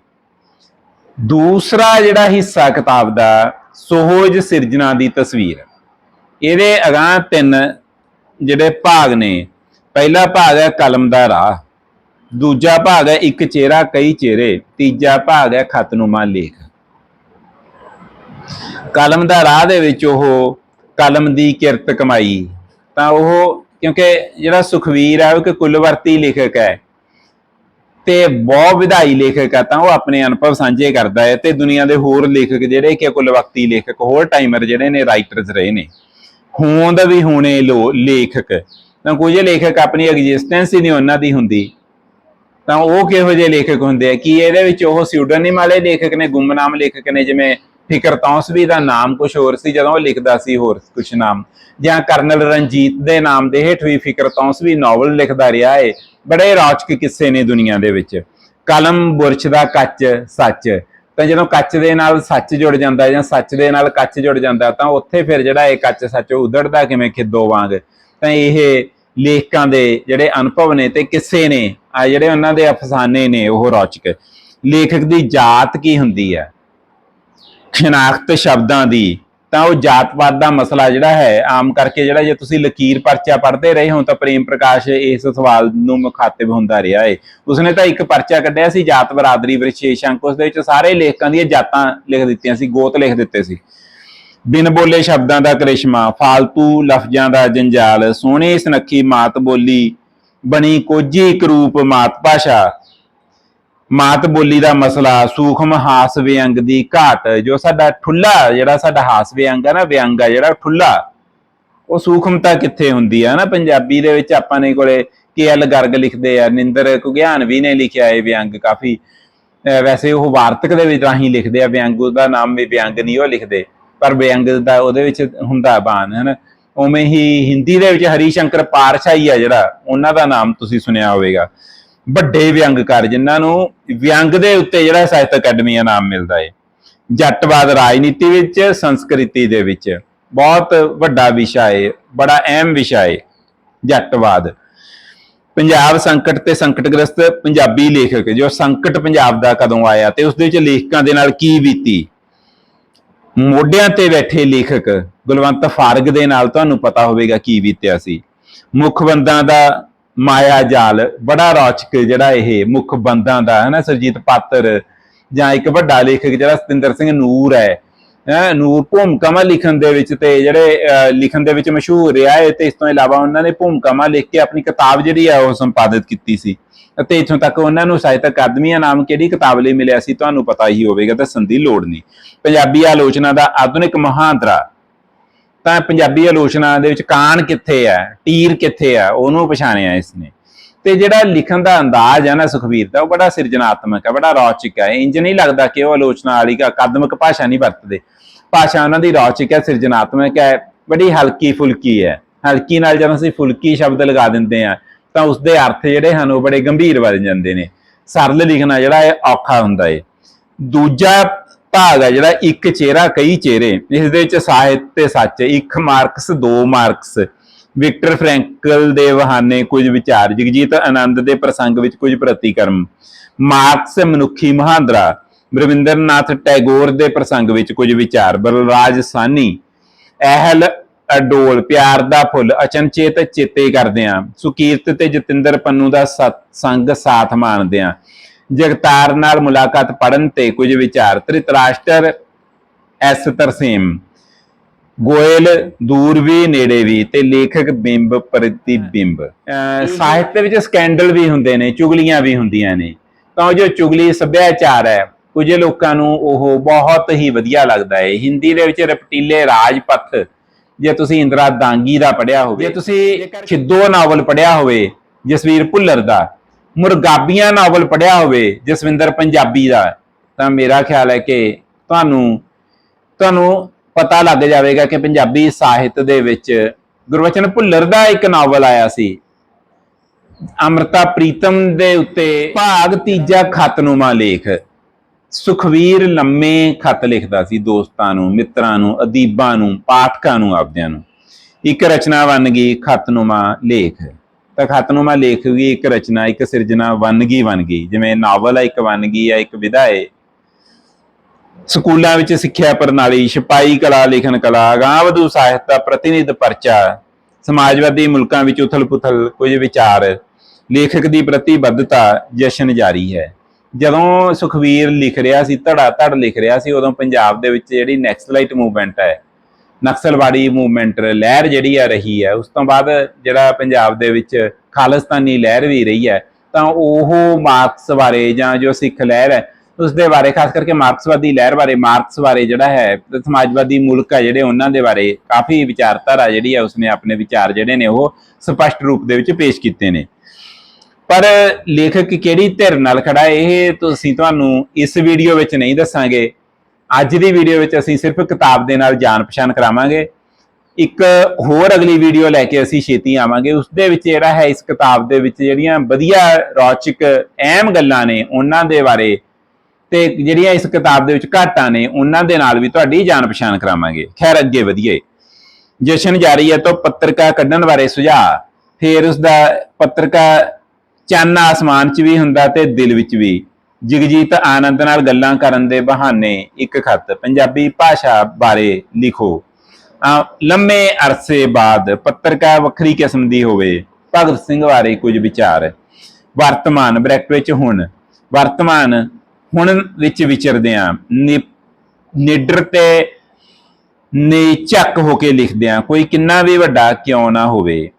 ਦੂਸਰਾ ਜਿਹੜਾ ਹਿੱਸਾ ਕਿਤਾਬ ਦਾ, ਸੋਹਜ ਸਿਰਜਣਾ ਦੀ ਤਸਵੀਰ। ਇਹਦੇ ਅਗਾਂਹ ਤਿੰਨ ਜਿਹੜੇ ਭਾਗ ਨੇ ਪਹਿਲਾ ਭਾਗ ਹੈ ਕਲਮ ਦਾ ਰਾਹ, ਦੂਜਾ ਭਾਗ ਹੈ ਇੱਕ ਚਿਹਰਾ, ਕਈ ਚਿਹਰੇ, ਤੀਜਾ ਭਾਗ ਹੈ ਖਤਨੁਮਾ ਲੇਖ। ਕਲਮ ਦਾ ਰਾਹ ਦੇ ਵਿੱਚ ਉਹ ਕਲਮ ਦੀ ਕਿਰਤ ਕਮਾਈ, ਤਾਂ ਉਹ ਕਿਉਂਕਿ ਜਿਹੜਾ ਸੁਖਵੀਰ ਹੈ, ਉਹ ਕਿ ਕੁਲਵਰਤੀ ਲੇਖਕ ਹੈ ਤੇ ਬਹੁਤ ਵਿਧਾਈ ਲੇਖਕ ਆ ਤਾਂ ਉਹ ਆਪਣੇ ਅਨੁਭਵ ਸਾਂਝੇ ਕਰਦਾ ਹੈ ਤੇ ਦੁਨੀਆ ਦੇ ਹੋਰ ਲੇਖਕ ਜਿਹੜੇ ਕਿ ਕੁਲਵਕਤੀ ਲੇਖਕ, ਹੋਰ ਟਾਈਮਰ ਜਿਹੜੇ ਨੇ ਰਾਈਟਰਸ ਰਹੇ ਨੇ। ਹੋਂਦ ਵੀ ਹੋਣੇ ਲੋ, ਲੇਖਕ। ਤਾਂ ਕੁਝ ਲੇਖਕ ਆਪਣੀ ਐਗਜ਼ਿਸਟੈਂਸ ਹੀ ਨਹੀਂ ਉਹਨਾਂ ਦੀ ਹੁੰਦੀ। ਤਾਂ ਉਹ ਕਿਹੋ ਜਿਹੇ ਲੇਖਕ ਹੁੰਦੇ ਆ? ਕਿ ਇਹਦੇ ਵਿੱਚ ਉਹ ਸਿਊਡੋਨਿਮ ਵਾਲੇ ਲੇਖਕ ਨੇ, ਗੁੰਮਨਾਮ ਲੇਖਕ ਨੇ, ਜਿਵੇਂ ਫਿਕਰ ਤੌਸਵੀ ਦਾ ਨਾਮ ਕੁਝ ਹੋਰ ਸੀ ਜਦੋਂ ਉਹ ਲਿਖਦਾ ਸੀ ਹੋਰ ਕੁਝ ਨਾਮ। ਜਾਂ ਕਰਨਲ ਰਣਜੀਤ ਦੇ ਨਾਮ ਦੇ ਹੇਠ ਵੀ ਫਿਕਰ ਤੌਸਵੀ ਨਾਵਲ ਲਿਖਦਾ ਰਿਹਾ ਏ। ਬੜੇ ਰੌਚਕ ਕਿੱਸੇ ਨੇ ਦੁਨੀਆ ਦੇ ਵਿੱਚ। ਕਲਮ, ਬੁਰਸ਼ ਦਾ ਕੱਚ, ਸੱਚ। ਤਾਂ ਜਦੋਂ ਕੱਚ ਦੇ ਨਾਲ ਸੱਚ ਜੁੜ ਜਾਂਦਾ ਜਾਂ ਸੱਚ ਦੇ ਨਾਲ ਕੱਚ ਜੁੜ ਜਾਂਦਾ, ਤਾਂ ਉੱਥੇ ਫਿਰ ਜਿਹੜਾ ਇਹ ਕੱਚ ਸੱਚ ਉਧੜਦਾ ਕਿਵੇਂ? ਖਿੱਦੋ ਵਾਂਗ। ਤਾਂ ਇਹ ਲੇਖਕਾਂ ਦੇ ਜਿਹੜੇ ਅਨੁਭਵ ਨੇ ਤੇ ਕਿੱਸੇ ਨੇ, ਆ ਜਿਹੜੇ ਉਹਨਾਂ ਦੇ ਅਫਸਾਨੇ ਨੇ ਉਹ ਰੌਚਕ। ਲੇਖਕ ਦੀ ਜਾਤ ਕੀ ਹੁੰਦੀ ਹੈ? ਸ਼ਨਾਖਤ ਸ਼ਬਦਾਂ ਦੀ। ਤਾਂ ਉਹ ਜਾਤਵਾਦ ਦਾ ਮਸਲਾ ਜਿਹੜਾ ਹੈ, ਆਮ ਕਰਕੇ ਜਿਹੜਾ ਜੇ ਤੁਸੀਂ ਲਕੀਰ ਪਰਚਾ ਪੜ੍ਹਦੇ ਰਹੇ ਹੋ ਤਾਂ ਪ੍ਰੇਮ ਪ੍ਰਕਾਸ਼ ਇਸ ਸਵਾਲ ਨੂੰ ਮੁਖਾਤਿਬ ਹੁੰਦਾ ਰਿਹਾ ਏ। ਉਸਨੇ ਤਾਂ ਇੱਕ ਪਰਚਾ ਕੱਢਿਆ ਸੀ ਜਾਤ ਬਰਾਦਰੀ ਵਿਸ਼ੇਸ਼ ਅੰਕ ਉਸ ਦੇ ਵਿੱਚ ਸਾਰੇ ਲੇਖਕਾਂ ਦੀਆਂ ਜਾਤਾਂ ਲਿਖ ਦਿੱਤੀਆਂ ਸੀ, ਗੋਤ ਲਿਖ ਦਿੱਤੇ ਸੀ। ਬਿਨ ਬੋਲੇ ਸ਼ਬਦਾਂ ਦਾ ਕਰਿਸ਼ਮਾ, ਫਾਲਤੂ ਲਫ਼ਜ਼ਾਂ ਦਾ ਜੰਜਾਲ, ਸੋਹਣੀ ਸੁਨੱਖੀ ਮਾਤ ਬੋਲੀ, ਬਣੀ ਕੋਝੀ ਇੱਕ ਰੂਪ ਮਾਤ ਭਾਸ਼ਾ। ਮਾਤ ਬੋਲੀ ਦਾ ਮਸਲਾ, ਸੂਖਮ ਹਾਸ ਵਿਅੰਗ ਦੀ ਘਾਟ, ਜੋ ਸਾਡਾ ਠੁੱਲਾ, ਜਿਹੜਾ ਸਾਡਾ ਹਾਸ ਵਿਅੰਗ ਹੈ ਨਾ, ਵਿਅੰਗ ਆ ਜਿਹੜਾ ਠੁੱਲਾ, ਉਹ ਸੂਖਮਤਾ ਕਿੱਥੇ ਹੁੰਦੀ ਹੈ ਨਾ? ਪੰਜਾਬੀ ਦੇ ਵਿੱਚ ਆਪਾਂ ਨੇ ਕੋਲੇ ਕੇਐਲ ਗਰਗ ਲਿਖਦੇ ਆ, ਨਿੰਦਰ ਕੁਗਿਆਨ ਵੀ ਨੇ ਲਿਖਿਆ ਇਹ ਵਿਅੰਗ ਕਾਫੀ। ਵੈਸੇ ਉਹ ਵਾਰਤਕ ਦੇ ਵਿੱਚ ਰਾਹੀਂ ਲਿਖਦੇ ਆ, ਵਿਅੰਗ ਉਹਦਾ ਨਾਮ ਵੀ ਵਿਅੰਗ ਨਹੀਂ, ਉਹ ਲਿਖਦੇ। ਪਰ ਵਿਅੰਗ ਦਾ ਉਹਦੇ ਵਿੱਚ ਹੁੰਦਾ ਬਾਣ ਹੈ ਉਵੇਂ ਹੀ ਹਿੰਦੀ ਦੇ ਵਿੱਚ ਹਰੀ ਸ਼ੰਕਰ ਪਾਰਸ਼ਾਹੀ ਆ ਜਿਹੜਾ, ਉਹਨਾਂ ਦਾ ਨਾਮ ਤੁਸੀਂ ਸੁਣਿਆ ਹੋਵੇਗਾ। ਵੱਡੇ ਵਿਅੰਗਕਾਰ, ਜਿਨ੍ਹਾਂ ਨੂੰ ਵਿਅੰਗ ਦੇ ਉੱਤੇ ਜਿਹੜਾ ਸਾਹਿਤ ਅਕੈਡਮੀ ਦਾ ਨਾਮ ਮਿਲਦਾ ਹੈ ਜੱਟਵਾਦ ਰਾਜਨੀਤੀ ਵਿੱਚ, ਸੰਸਕ੍ਰਿਤੀ ਦੇ ਵਿੱਚ। ਬਹੁਤ ਵੱਡਾ ਵਿਸ਼ਾ ਏ, ਬੜਾ ਅਹਿਮ ਵਿਸ਼ਾ ਏ, ਜੱਟਵਾਦ। ਪੰਜਾਬ ਸੰਕਟ ਤੇ ਸੰਕਟਗ੍ਰਸਤ ਪੰਜਾਬੀ ਲੇਖਕ, ਜੋ ਸੰਕਟ ਪੰਜਾਬ ਦਾ ਕਦੋਂ ਆਇਆ ਤੇ ਉਸ ਦੇ ਵਿੱਚ ਲੇਖਕਾਂ ਦੇ ਨਾਲ ਕੀ ਬੀਤੀ? ਮੋਢਿਆਂ ਤੇ ਬੈਠੇ ਲੇਖਕ ਗੁਲਵੰਤ ਫਾਰਗ ਦੇ ਨਾਲ ਤੁਹਾਨੂੰ ਪਤਾ ਹੋਵੇਗਾ ਕੀ ਬੀਤਿਆ ਸੀ। ਮੁੱਖ ਬੰਦਾਂ ਦਾ ਮਾਇਆ ਜਾਲ, ਬੜਾ ਰੌਚਕ ਜਿਹੜਾ ਇਹ ਮੁੱਖ ਬੰਦਾਂ ਦਾ ਹੈ ਨਾ ਸਰਜੀਤ ਪਾਤਰ ਜਾਂ ਇੱਕ ਵੱਡਾ ਲੇਖਕ ਜਿਹੜਾ ਸਤਿੰਦਰ ਸਿੰਘ ਨੂਰ ਹੈ ਹੈ ਨੂਰ ਭੂਮਿਕਾਵਾਂ ਲਿਖਣ ਦੇ ਵਿੱਚ ਤੇ ਜਿਹੜੇ ਲਿਖਣ ਦੇ ਵਿੱਚ ਮਸ਼ਹੂਰ ਰਿਹਾ ਹੈ ਤੇ ਇਸ ਤੋਂ ਇਲਾਵਾ ਉਹਨਾਂ ਨੇ ਭੂਮਿਕਾਵਾਂ ਲਿਖ ਕੇ ਆਪਣੀ ਕਿਤਾਬ ਜਿਹੜੀ ਹੈ ਉਹ ਸੰਪਾਦਿਤ ਕੀਤੀ ਸੀ। ਅਤੇ ਇੱਥੋਂ ਤੱਕ ਉਹਨਾਂ ਨੂੰ ਸਾਹਿਤ ਅਕਾਦਮੀ ਨਾਮ ਕਿਹੜੀ ਕਿਤਾਬ ਲਈ ਮਿਲਿਆ ਸੀ ਤੁਹਾਨੂੰ ਪਤਾ ਹੀ ਹੋਵੇਗਾ, ਦੱਸਣ ਦੀ ਲੋੜ ਨਹੀਂ। ਪੰਜਾਬੀ ਆਲੋਚਨਾ ਦਾ ਆਧੁਨਿਕ ਮਹਾਂਦਰਾ। ਤਾਂ ਪੰਜਾਬੀ ਆਲੋਚਨਾ ਦੇ ਵਿੱਚ ਕਾਨ ਕਿੱਥੇ ਹੈ ਟੀਰ ਕਿੱਥੇ ਹੈ ਉਹਨੂੰ ਪਛਾਣਿਆ ਇਸਨੇ ਤੇ ਜਿਹੜਾ ਲਿਖਣ ਦਾ ਅੰਦਾਜ਼ ਹੈ ਨਾ ਸੁਖਵੀਰ ਦਾ, ਉਹ ਬੜਾ ਸਿਰਜਣਾਤਮਕ ਹੈ ਬੜਾ ਰੌਚਕ ਹੈ ਇੰਜ ਨਹੀਂ ਲੱਗਦਾ ਕਿ ਉਹ ਆਲੋਚਨਾ ਵਾਲੀ ਅਕਾਦਮਿਕ ਭਾਸ਼ਾ ਨਹੀਂ ਵਰਤਦੇ। ਭਾਸ਼ਾ ਉਹਨਾਂ ਦੀ ਰੌਚਕ ਹੈ ਸਿਰਜਣਾਤਮਕ ਹੈ ਬੜੀ ਹਲਕੀ ਫੁਲਕੀ ਹੈ ਹਲਕੀ ਨਾਲ ਜਦੋਂ ਅਸੀਂ ਫੁਲਕੀ ਸ਼ਬਦ ਲਗਾ ਦਿੰਦੇ ਆ, ਤਾਂ ਉਸ ਦੇ ਅਰਥ ਜਿਹੜੇ ਹਨ, ਉਹ ਬੜੇ ਗੰਭੀਰ ਬਣ ਜਾਂਦੇ ਨੇ। ਸਰਲ ਲਿਖਣਾ ਜਿਹੜਾ ਹੈ ਔਖਾ ਹੁੰਦਾ ਏ। ਦੂਜਾ ਭਾਗ ਹੈ ਜਿਹੜਾ ਇੱਕ ਚਿਹਰਾ, ਕਈ ਚਿਹਰੇ। ਇਸ ਦੇ ਵਿੱਚ ਸਾਹਿਤ ਤੇ ਸੱਚ, ਇੱਕ ਮਾਰਕਸ, ਦੋ ਮਾਰਕਸ। ਵਿਕਟਰ ਫ੍ਰੈਂਕਲ ਦੇ ਵਹਾਨੇ ਕੁਝ ਵਿਚਾਰ, ਜਗਜੀਤ ਆਨੰਦ ਦੇ ਪ੍ਰਸੰਗ ਵਿੱਚ ਕੁਝ ਪ੍ਰਤੀਕਰਮ। ਮਾਰਕਸ ਮਨੁੱਖੀ ਮਹਾਂਦਰਾ, ਰਵਿੰਦਰਨਾਥ ਟੈਗੋਰ ਦੇ ਪ੍ਰਸੰਗ ਵਿੱਚ ਕੁਝ ਵਿਚਾਰ। ਬਲਰਾਜ ਸਾਨੀ ਅਹਿਲ ਅਡੋਲ, ਪਿਆਰ ਦਾ ਫੁੱਲ, ਅਚਨਚੇਤ ਚੇਤੇ ਕਰਦੇ ਆ। ਸੁਕੀਰਤ ਤੇ ਜਤਿੰਦਰ ਪੰਨੂ ਦਾ ਸੰਗ ਸਾਥ ਮਾਣਦੇ ਆ। ਜਗਤਾਰ ਨਾਲ ਮੁਲਾਕਾਤ ਪੜਨ ਤੇ ਕੁਝ ਵਿਚਾਰ। ਧ੍ਰਿਤਰਾਸ਼ਟਰ, ਐਸ ਤਰਸੇਮ। ਗੋਇਲ ਦੂਰ ਵੀ ਨੇੜੇ ਵੀ ਤੇ ਲੇਖਕ ਬਿੰਬ ਪ੍ਰਤੀਬਿੰਬ ਸਾਹਿਤ ਦੇ ਵਿੱਚ ਸਕੈਂਡਲ ਵੀ ਹੁੰਦੇ ਨੇ ਚੁਗਲੀਆਂ ਵੀ ਹੁੰਦੀਆਂ ਨੇ ਤਾਂ ਜੋ ਚੁਗਲੀ ਸੱਭਿਆਚਾਰ ਹੈ ਕੁਝ ਲੋਕਾਂ ਨੂੰ ਉਹ ਬਹੁਤ ਹੀ ਵਧੀਆ ਲੱਗਦਾ ਹੈ ਹਿੰਦੀ ਦੇ ਵਿੱਚ ਰਪਟੀਲੇ ਰਾਜਪਥ ਜੇ ਤੁਸੀਂ ਇੰਦਰਾ ਦਾਂਗੀ ਦਾ ਪੜਿਆ ਹੋਵੇ ਜੇ ਤੁਸੀਂ ਖਿੱਦੋ ਨਾਵਲ ਪੜਿਆ ਹੋਵੇ ਜਸਵੀਰ ਭੁੱਲਰ ਦਾ ਮੁਰਗਾਬੀਆਂ ਨਾਵਲ ਪੜਿਆ ਹੋਵੇ ਜਸਵਿੰਦਰ ਪੰਜਾਬੀ ਦਾ ਤਾਂ ਮੇਰਾ ਖਿਆਲ ਹੈ ਕਿ ਤੁਹਾਨੂੰ ਤੁਹਾਨੂੰ ਪਤਾ ਲੱਗ ਜਾਵੇਗਾ ਕਿ ਪੰਜਾਬੀ ਸਾਹਿਤ ਦੇ ਵਿੱਚ ਗੁਰਵਚਨ ਭੁੱਲਰ ਦਾ ਇੱਕ ਨਾਵਲ ਆਇਆ ਸੀ। ਅਮਰਤਾ ਪ੍ਰੀਤਮ ਦੇ ਉੱਤੇ ਭਾਗ ਤੀਜਾ ਖਤਨੁਮਾ ਲੇਖ। ਸੁਖਵੀਰ ਲੰਮੇ ਖਤ ਲਿਖਦਾ ਸੀ ਦੋਸਤਾਂ ਨੂੰ, ਮਿੱਤਰਾਂ ਨੂੰ, ਅਦੀਬਾਂ ਨੂੰ, ਪਾਠਕਾਂ ਨੂੰ, ਆਪਦਿਆਂ ਨੂੰ। ਇੱਕ ਰਚਨਾ ਬਣ ਗਈ ਖਤਨੁਮਾ ਲੇਖ। ਤਾਂ ਖਤਨੁਮਾ ਲੇਖ ਵੀ ਇੱਕ ਰਚਨਾ, ਇੱਕ ਸਿਰਜਣਾ ਵੰਨਗੀ ਬਣ ਜਿਵੇਂ ਨਾਵਲ ਆ, ਇੱਕ ਵੰਨਗੀ ਆ, ਇੱਕ ਵਿਧਾ ਏ। ਸਕੂਲਾਂ ਵਿੱਚ ਸਿੱਖਿਆ ਪ੍ਰਣਾਲੀ, ਛਪਾਈ ਕਲਾ, ਲਿਖਣ ਕਲਾ, ਅਗਾਂਹ ਵਧੂ ਸਾਹਿਤ ਦਾ ਪ੍ਰਤੀਨਿਧ ਪਰਚਾ, ਸਮਾਜਵਾਦੀ ਮੁਲਕਾਂ ਵਿੱਚ ਉਥਲ-ਪੁਥਲ ਕੁਝ ਵਿਚਾਰ, ਲੇਖਕ ਦੀ ਪ੍ਰਤੀਬੱਧਤਾ ਜਸ਼ਨ ਜਾਰੀ ਹੈ। ਜਦੋਂ ਸੁਖਵੀਰ ਲਿਖ ਰਿਹਾ ਸੀ ਧੜਾ ਧੜ ਲਿਖ ਰਿਹਾ ਸੀ, ਉਦੋਂ ਪੰਜਾਬ ਦੇ ਵਿੱਚ ਜਿਹੜੀ ਨੈਕਸਲਾਈਟ ਮੂਵਮੈਂਟ ਹੈ, ਨਕਸਲਵਾੜੀ ਮੂਵਮੈਂਟ ਲਹਿਰ ਜਿਹੜੀ ਆ ਰਹੀ ਹੈ, ਉਸ ਤੋਂ ਬਾਅਦ ਜਿਹੜਾ ਪੰਜਾਬ ਦੇ ਵਿੱਚ ਖਾਲਿਸਤਾਨੀ ਲਹਿਰ ਵੀ ਰਹੀ ਹੈ, ਤਾਂ ਉਹ ਮਾਰਕਸ ਬਾਰੇ ਜਾਂ ਜੋ ਸਿੱਖ ਲਹਿਰ ਹੈ ਉਸ ਦੇ ਬਾਰੇ, ਖਾਸ ਕਰਕੇ ਮਾਰਕਸਵਾਦੀ ਲਹਿਰ ਬਾਰੇ, ਮਾਰਕਸ ਬਾਰੇ ਜਿਹੜਾ ਹੈ ਸਮਾਜਵਾਦੀ ਮੁਲਕ ਹੈ ਜਿਹੜੇ ਉਹਨਾਂ ਦੇ ਬਾਰੇ ਕਾਫੀ ਵਿਚਾਰਧਾਰਾ ਜਿਹੜੀ ਹੈ ਉਸਨੇ ਆਪਣੇ ਵਿਚਾਰ ਜਿਹੜੇ ਨੇ ਉਹ ਸਪਸ਼ਟ ਰੂਪ ਦੇ ਵਿੱਚ ਪੇਸ਼ ਕੀਤੇ ਨੇ। ਪਰ ਲੇਖਕ ਕਿਹੜੀ ਧਿਰ ਨਾਲ ਖੜਾ, ਇਹ ਤੁਸੀਂ ਤੁਹਾਨੂੰ ਇਸ ਵੀਡੀਓ ਵਿੱਚ ਨਹੀਂ ਦੱਸਾਂਗੇ। ਅੱਜ ਦੀ ਵੀਡੀਓ ਵਿੱਚ ਅਸੀਂ ਸਿਰਫ ਕਿਤਾਬ ਦੇ ਨਾਲ ਜਾਣ ਪਛਾਣ ਕਰਾਵਾਂਗੇ। ਇੱਕ ਹੋਰ ਅਗਲੀ ਵੀਡੀਓ ਲੈ ਕੇ ਅਸੀਂ ਛੇਤੀ ਆਵਾਂਗੇ। ਉਸ ਦੇ ਵਿੱਚ ਜਿਹੜਾ ਹੈ, ਇਸ ਕਿਤਾਬ ਦੇ ਵਿੱਚ ਜਿਹੜੀਆਂ ਵਧੀਆ ਰੌਚਕ, ਅਹਿਮ ਗੱਲਾਂ ਨੇ, ਉਹਨਾਂ ਦੇ ਬਾਰੇ ਤੇ ਜਿਹੜੀਆਂ ਇਸ ਕਿਤਾਬ ਦੇ ਵਿੱਚ ਘਾਟਾਂ ਨੇ, ਉਹਨਾਂ ਦੇ ਨਾਲ ਵੀ ਤੁਹਾਡੀ ਜਾਣ ਪਛਾਣ ਕਰਾਵਾਂਗੇ। ਖੈਰ, ਅੱਗੇ ਵਧੀਏ। ਜਸ਼ਨ ਜਾਰੀ ਹੈ ਤੋਂ ਪੱਤਰਕਾ ਕੱਢਣ ਬਾਰੇ ਸੁਝਾਅ। ਫਿਰ ਉਸ ਦਾ ਪੱਤਰਕਾ ਚੰਨ ਆਸਮਾਨ 'ਚ ਵੀ ਹੁੰਦਾ ਤੇ ਦਿਲ ਵਿੱਚ ਵੀ। ਜਗਜੀਤ ਆਨੰਦ ਨਾਲ ਗੱਲਾਂ ਕਰਨ ਦੇ ਬਹਾਨੇ ਇੱਕ ਖੱਤ ਪੰਜਾਬੀ ਭਾਸ਼ਾ ਬਾਰੇ ਲਿਖੋ। ਲੰਮੇ ਅਰਸੇ ਬਾਅਦ ਪੱਤਰਕਾਰ ਵੱਖਰੀ ਕਿਸਮ ਦੀ ਹੋਵੇ। ਭਗਤ ਸਿੰਘ ਬਾਰੇ ਕੁਝ ਵਿਚਾਰ। ਵਰਤਮਾਨ ਬ੍ਰੈਕਟ ਵਿੱਚ ਹੁਣ। ਵਰਤਮਾਨ ਹੁਣ ਵਿੱਚ ਵਿਚਰਦੇ ਆ ਨਿਡਰ ਤੇ ਨਿਚੱਕ ਹੋ ਕੇ ਲਿਖਦੇ ਆ ਕੋਈ ਕਿੰਨਾ ਵੀ ਵੱਡਾ ਕਿਉਂ ਨਾ ਹੋਵੇ।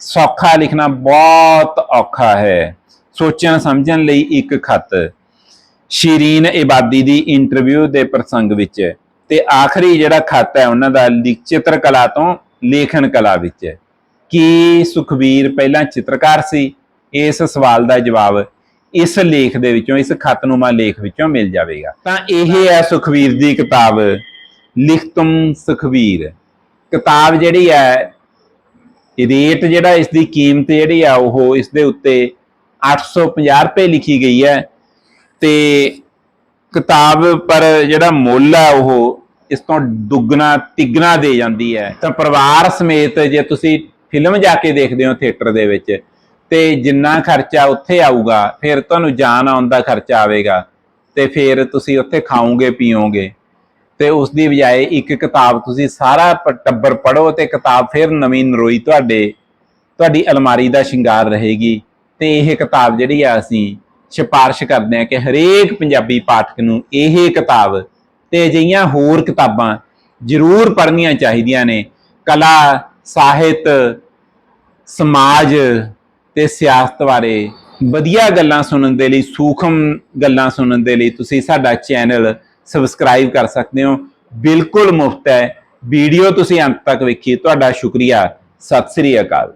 ਸੌਖਾ ਲਿਖਣਾ ਬਹੁਤ ਔਖਾ ਹੈ। ਸੋਚਣ ਸਮਝਣ ਲਈ ਇੱਕ ਖਤ। ਸ਼ੀਰੀਨ ਇਬਾਦੀ ਦੀ ਇੰਟਰਵਿਊ ਦੇ ਪ੍ਰਸੰਗ ਵਿੱਚ ਤੇ ਆਖਰੀ ਜਿਹੜਾ ਖਤ ਹੈ ਉਹਨਾਂ ਦਾ ਲਿਖ- ਚਿੱਤਰ ਕਲਾ ਤੋਂ ਲੇਖਣ ਕਲਾ ਵਿੱਚ। ਕੀ ਸੁਖਵੀਰ ਪਹਿਲਾਂ ਚਿੱਤਰਕਾਰ ਸੀ? ਇਸ ਸਵਾਲ ਦਾ ਜਵਾਬ ਇਸ ਲੇਖ ਦੇ ਵਿੱਚੋਂ ਇਸ ਖਤਨੂਮਾ ਲੇਖ ਵਿੱਚੋਂ ਮਿਲ ਜਾਵੇਗਾ। ਤਾਂ ਇਹ ਹੈ ਸੁਖਵੀਰ ਦੀ ਕਿਤਾਬ ਲਿਖ ਤੁਮ ਸੁਖਵੀਰ। ਕਿਤਾਬ ਜਿਹੜੀ ਹੈ ਰੇਟ ਜਿਹੜਾ ਇਸ ਦੀ ਕੀਮਤ ਜਿਹੜੀ ਆ ਉਹ ਇਸ ਦੇ ਉੱਤੇ 850 ਰੁਪਏ ਲਿਖੀ ਗਈ ਹੈ। ਤੇ ਕਿਤਾਬ ਪਰ ਜਿਹੜਾ ਮੁੱਲ ਹੈ ਉਹ ਇਸ ਤੋਂ ਦੁੱਗਣਾ ਤਿੱਗਣਾ ਦੇ ਜਾਂਦੀ ਹੈ। ਤਾਂ ਪਰਿਵਾਰ ਸਮੇਤ ਜੇ ਤੁਸੀਂ ਫਿਲਮ ਜਾ ਕੇ ਦੇਖਦੇ ਹੋ ਥੀਏਟਰ ਦੇ ਵਿੱਚ ਤੇ ਜਿੰਨਾ ਖਰਚਾ ਉੱਥੇ ਆਊਗਾ, ਫਿਰ ਤੁਹਾਨੂੰ ਜਾਣ ਆਉਣ ਦਾ ਖਰਚਾ ਆਵੇਗਾ। ਤੇ ਫਿਰ ਤੁਸੀਂ ਉੱਥੇ ਖਾਓਗੇ, ਪੀਓਗੇ। ਤੇ ਉਸ ਦੀ ਬਜਾਏ ਇੱਕ ਕਿਤਾਬ ਤੁਸੀਂ ਸਾਰਾ ਟੱਬਰ ਪੜੋ ਤੇ ਕਿਤਾਬ ਫਿਰ ਨਵੀਂ ਨਰੋਈ ਤੁਹਾਡੇ, ਤੁਹਾਡੀ ਅਲਮਾਰੀ ਦਾ ਸ਼ਿੰਗਾਰ ਰਹੇਗੀ। ਤੇ ਇਹ ਕਿਤਾਬ ਜਿਹੜੀ ਆ ਅਸੀਂ ਸਿਫਾਰਿਸ਼ ਕਰਦੇ ਹਾਂ ਕਿ ਹਰੇਕ ਪੰਜਾਬੀ ਪਾਠਕ ਨੂੰ ਇਹ ਕਿਤਾਬ ਤੇ ਅਜਿਹੀਆਂ ਹੋਰ ਕਿਤਾਬਾਂ ਜ਼ਰੂਰ ਪੜ੍ਹਨੀਆਂ ਚਾਹੀਦੀਆਂ ਨੇ। ਕਲਾ, ਸਾਹਿਤ, ਸਮਾਜ ਤੇ ਸਿਆਸਤ ਬਾਰੇ ਵਧੀਆ ਗੱਲਾਂ ਸੁਣਨ ਦੇ ਲਈ, ਸੂਖਮ ਗੱਲਾਂ ਸੁਣਨ ਦੇ ਲਈ ਤੁਸੀਂ ਸਾਡਾ ਚੈਨਲ ਸਬਸਕ੍ਰਾਈਬ ਕਰ ਸਕਦੇ ਹੋ। ਬਿਲਕੁਲ ਮੁਫਤ ਹੈ। ਵੀਡੀਓ ਤੁਸੀਂ ਅੰਤ ਤੱਕ ਵੇਖੀ ਤੁਹਾਡਾ ਸ਼ੁਕਰੀਆ। ਸਤਿ ਸ੍ਰੀ ਅਕਾਲ।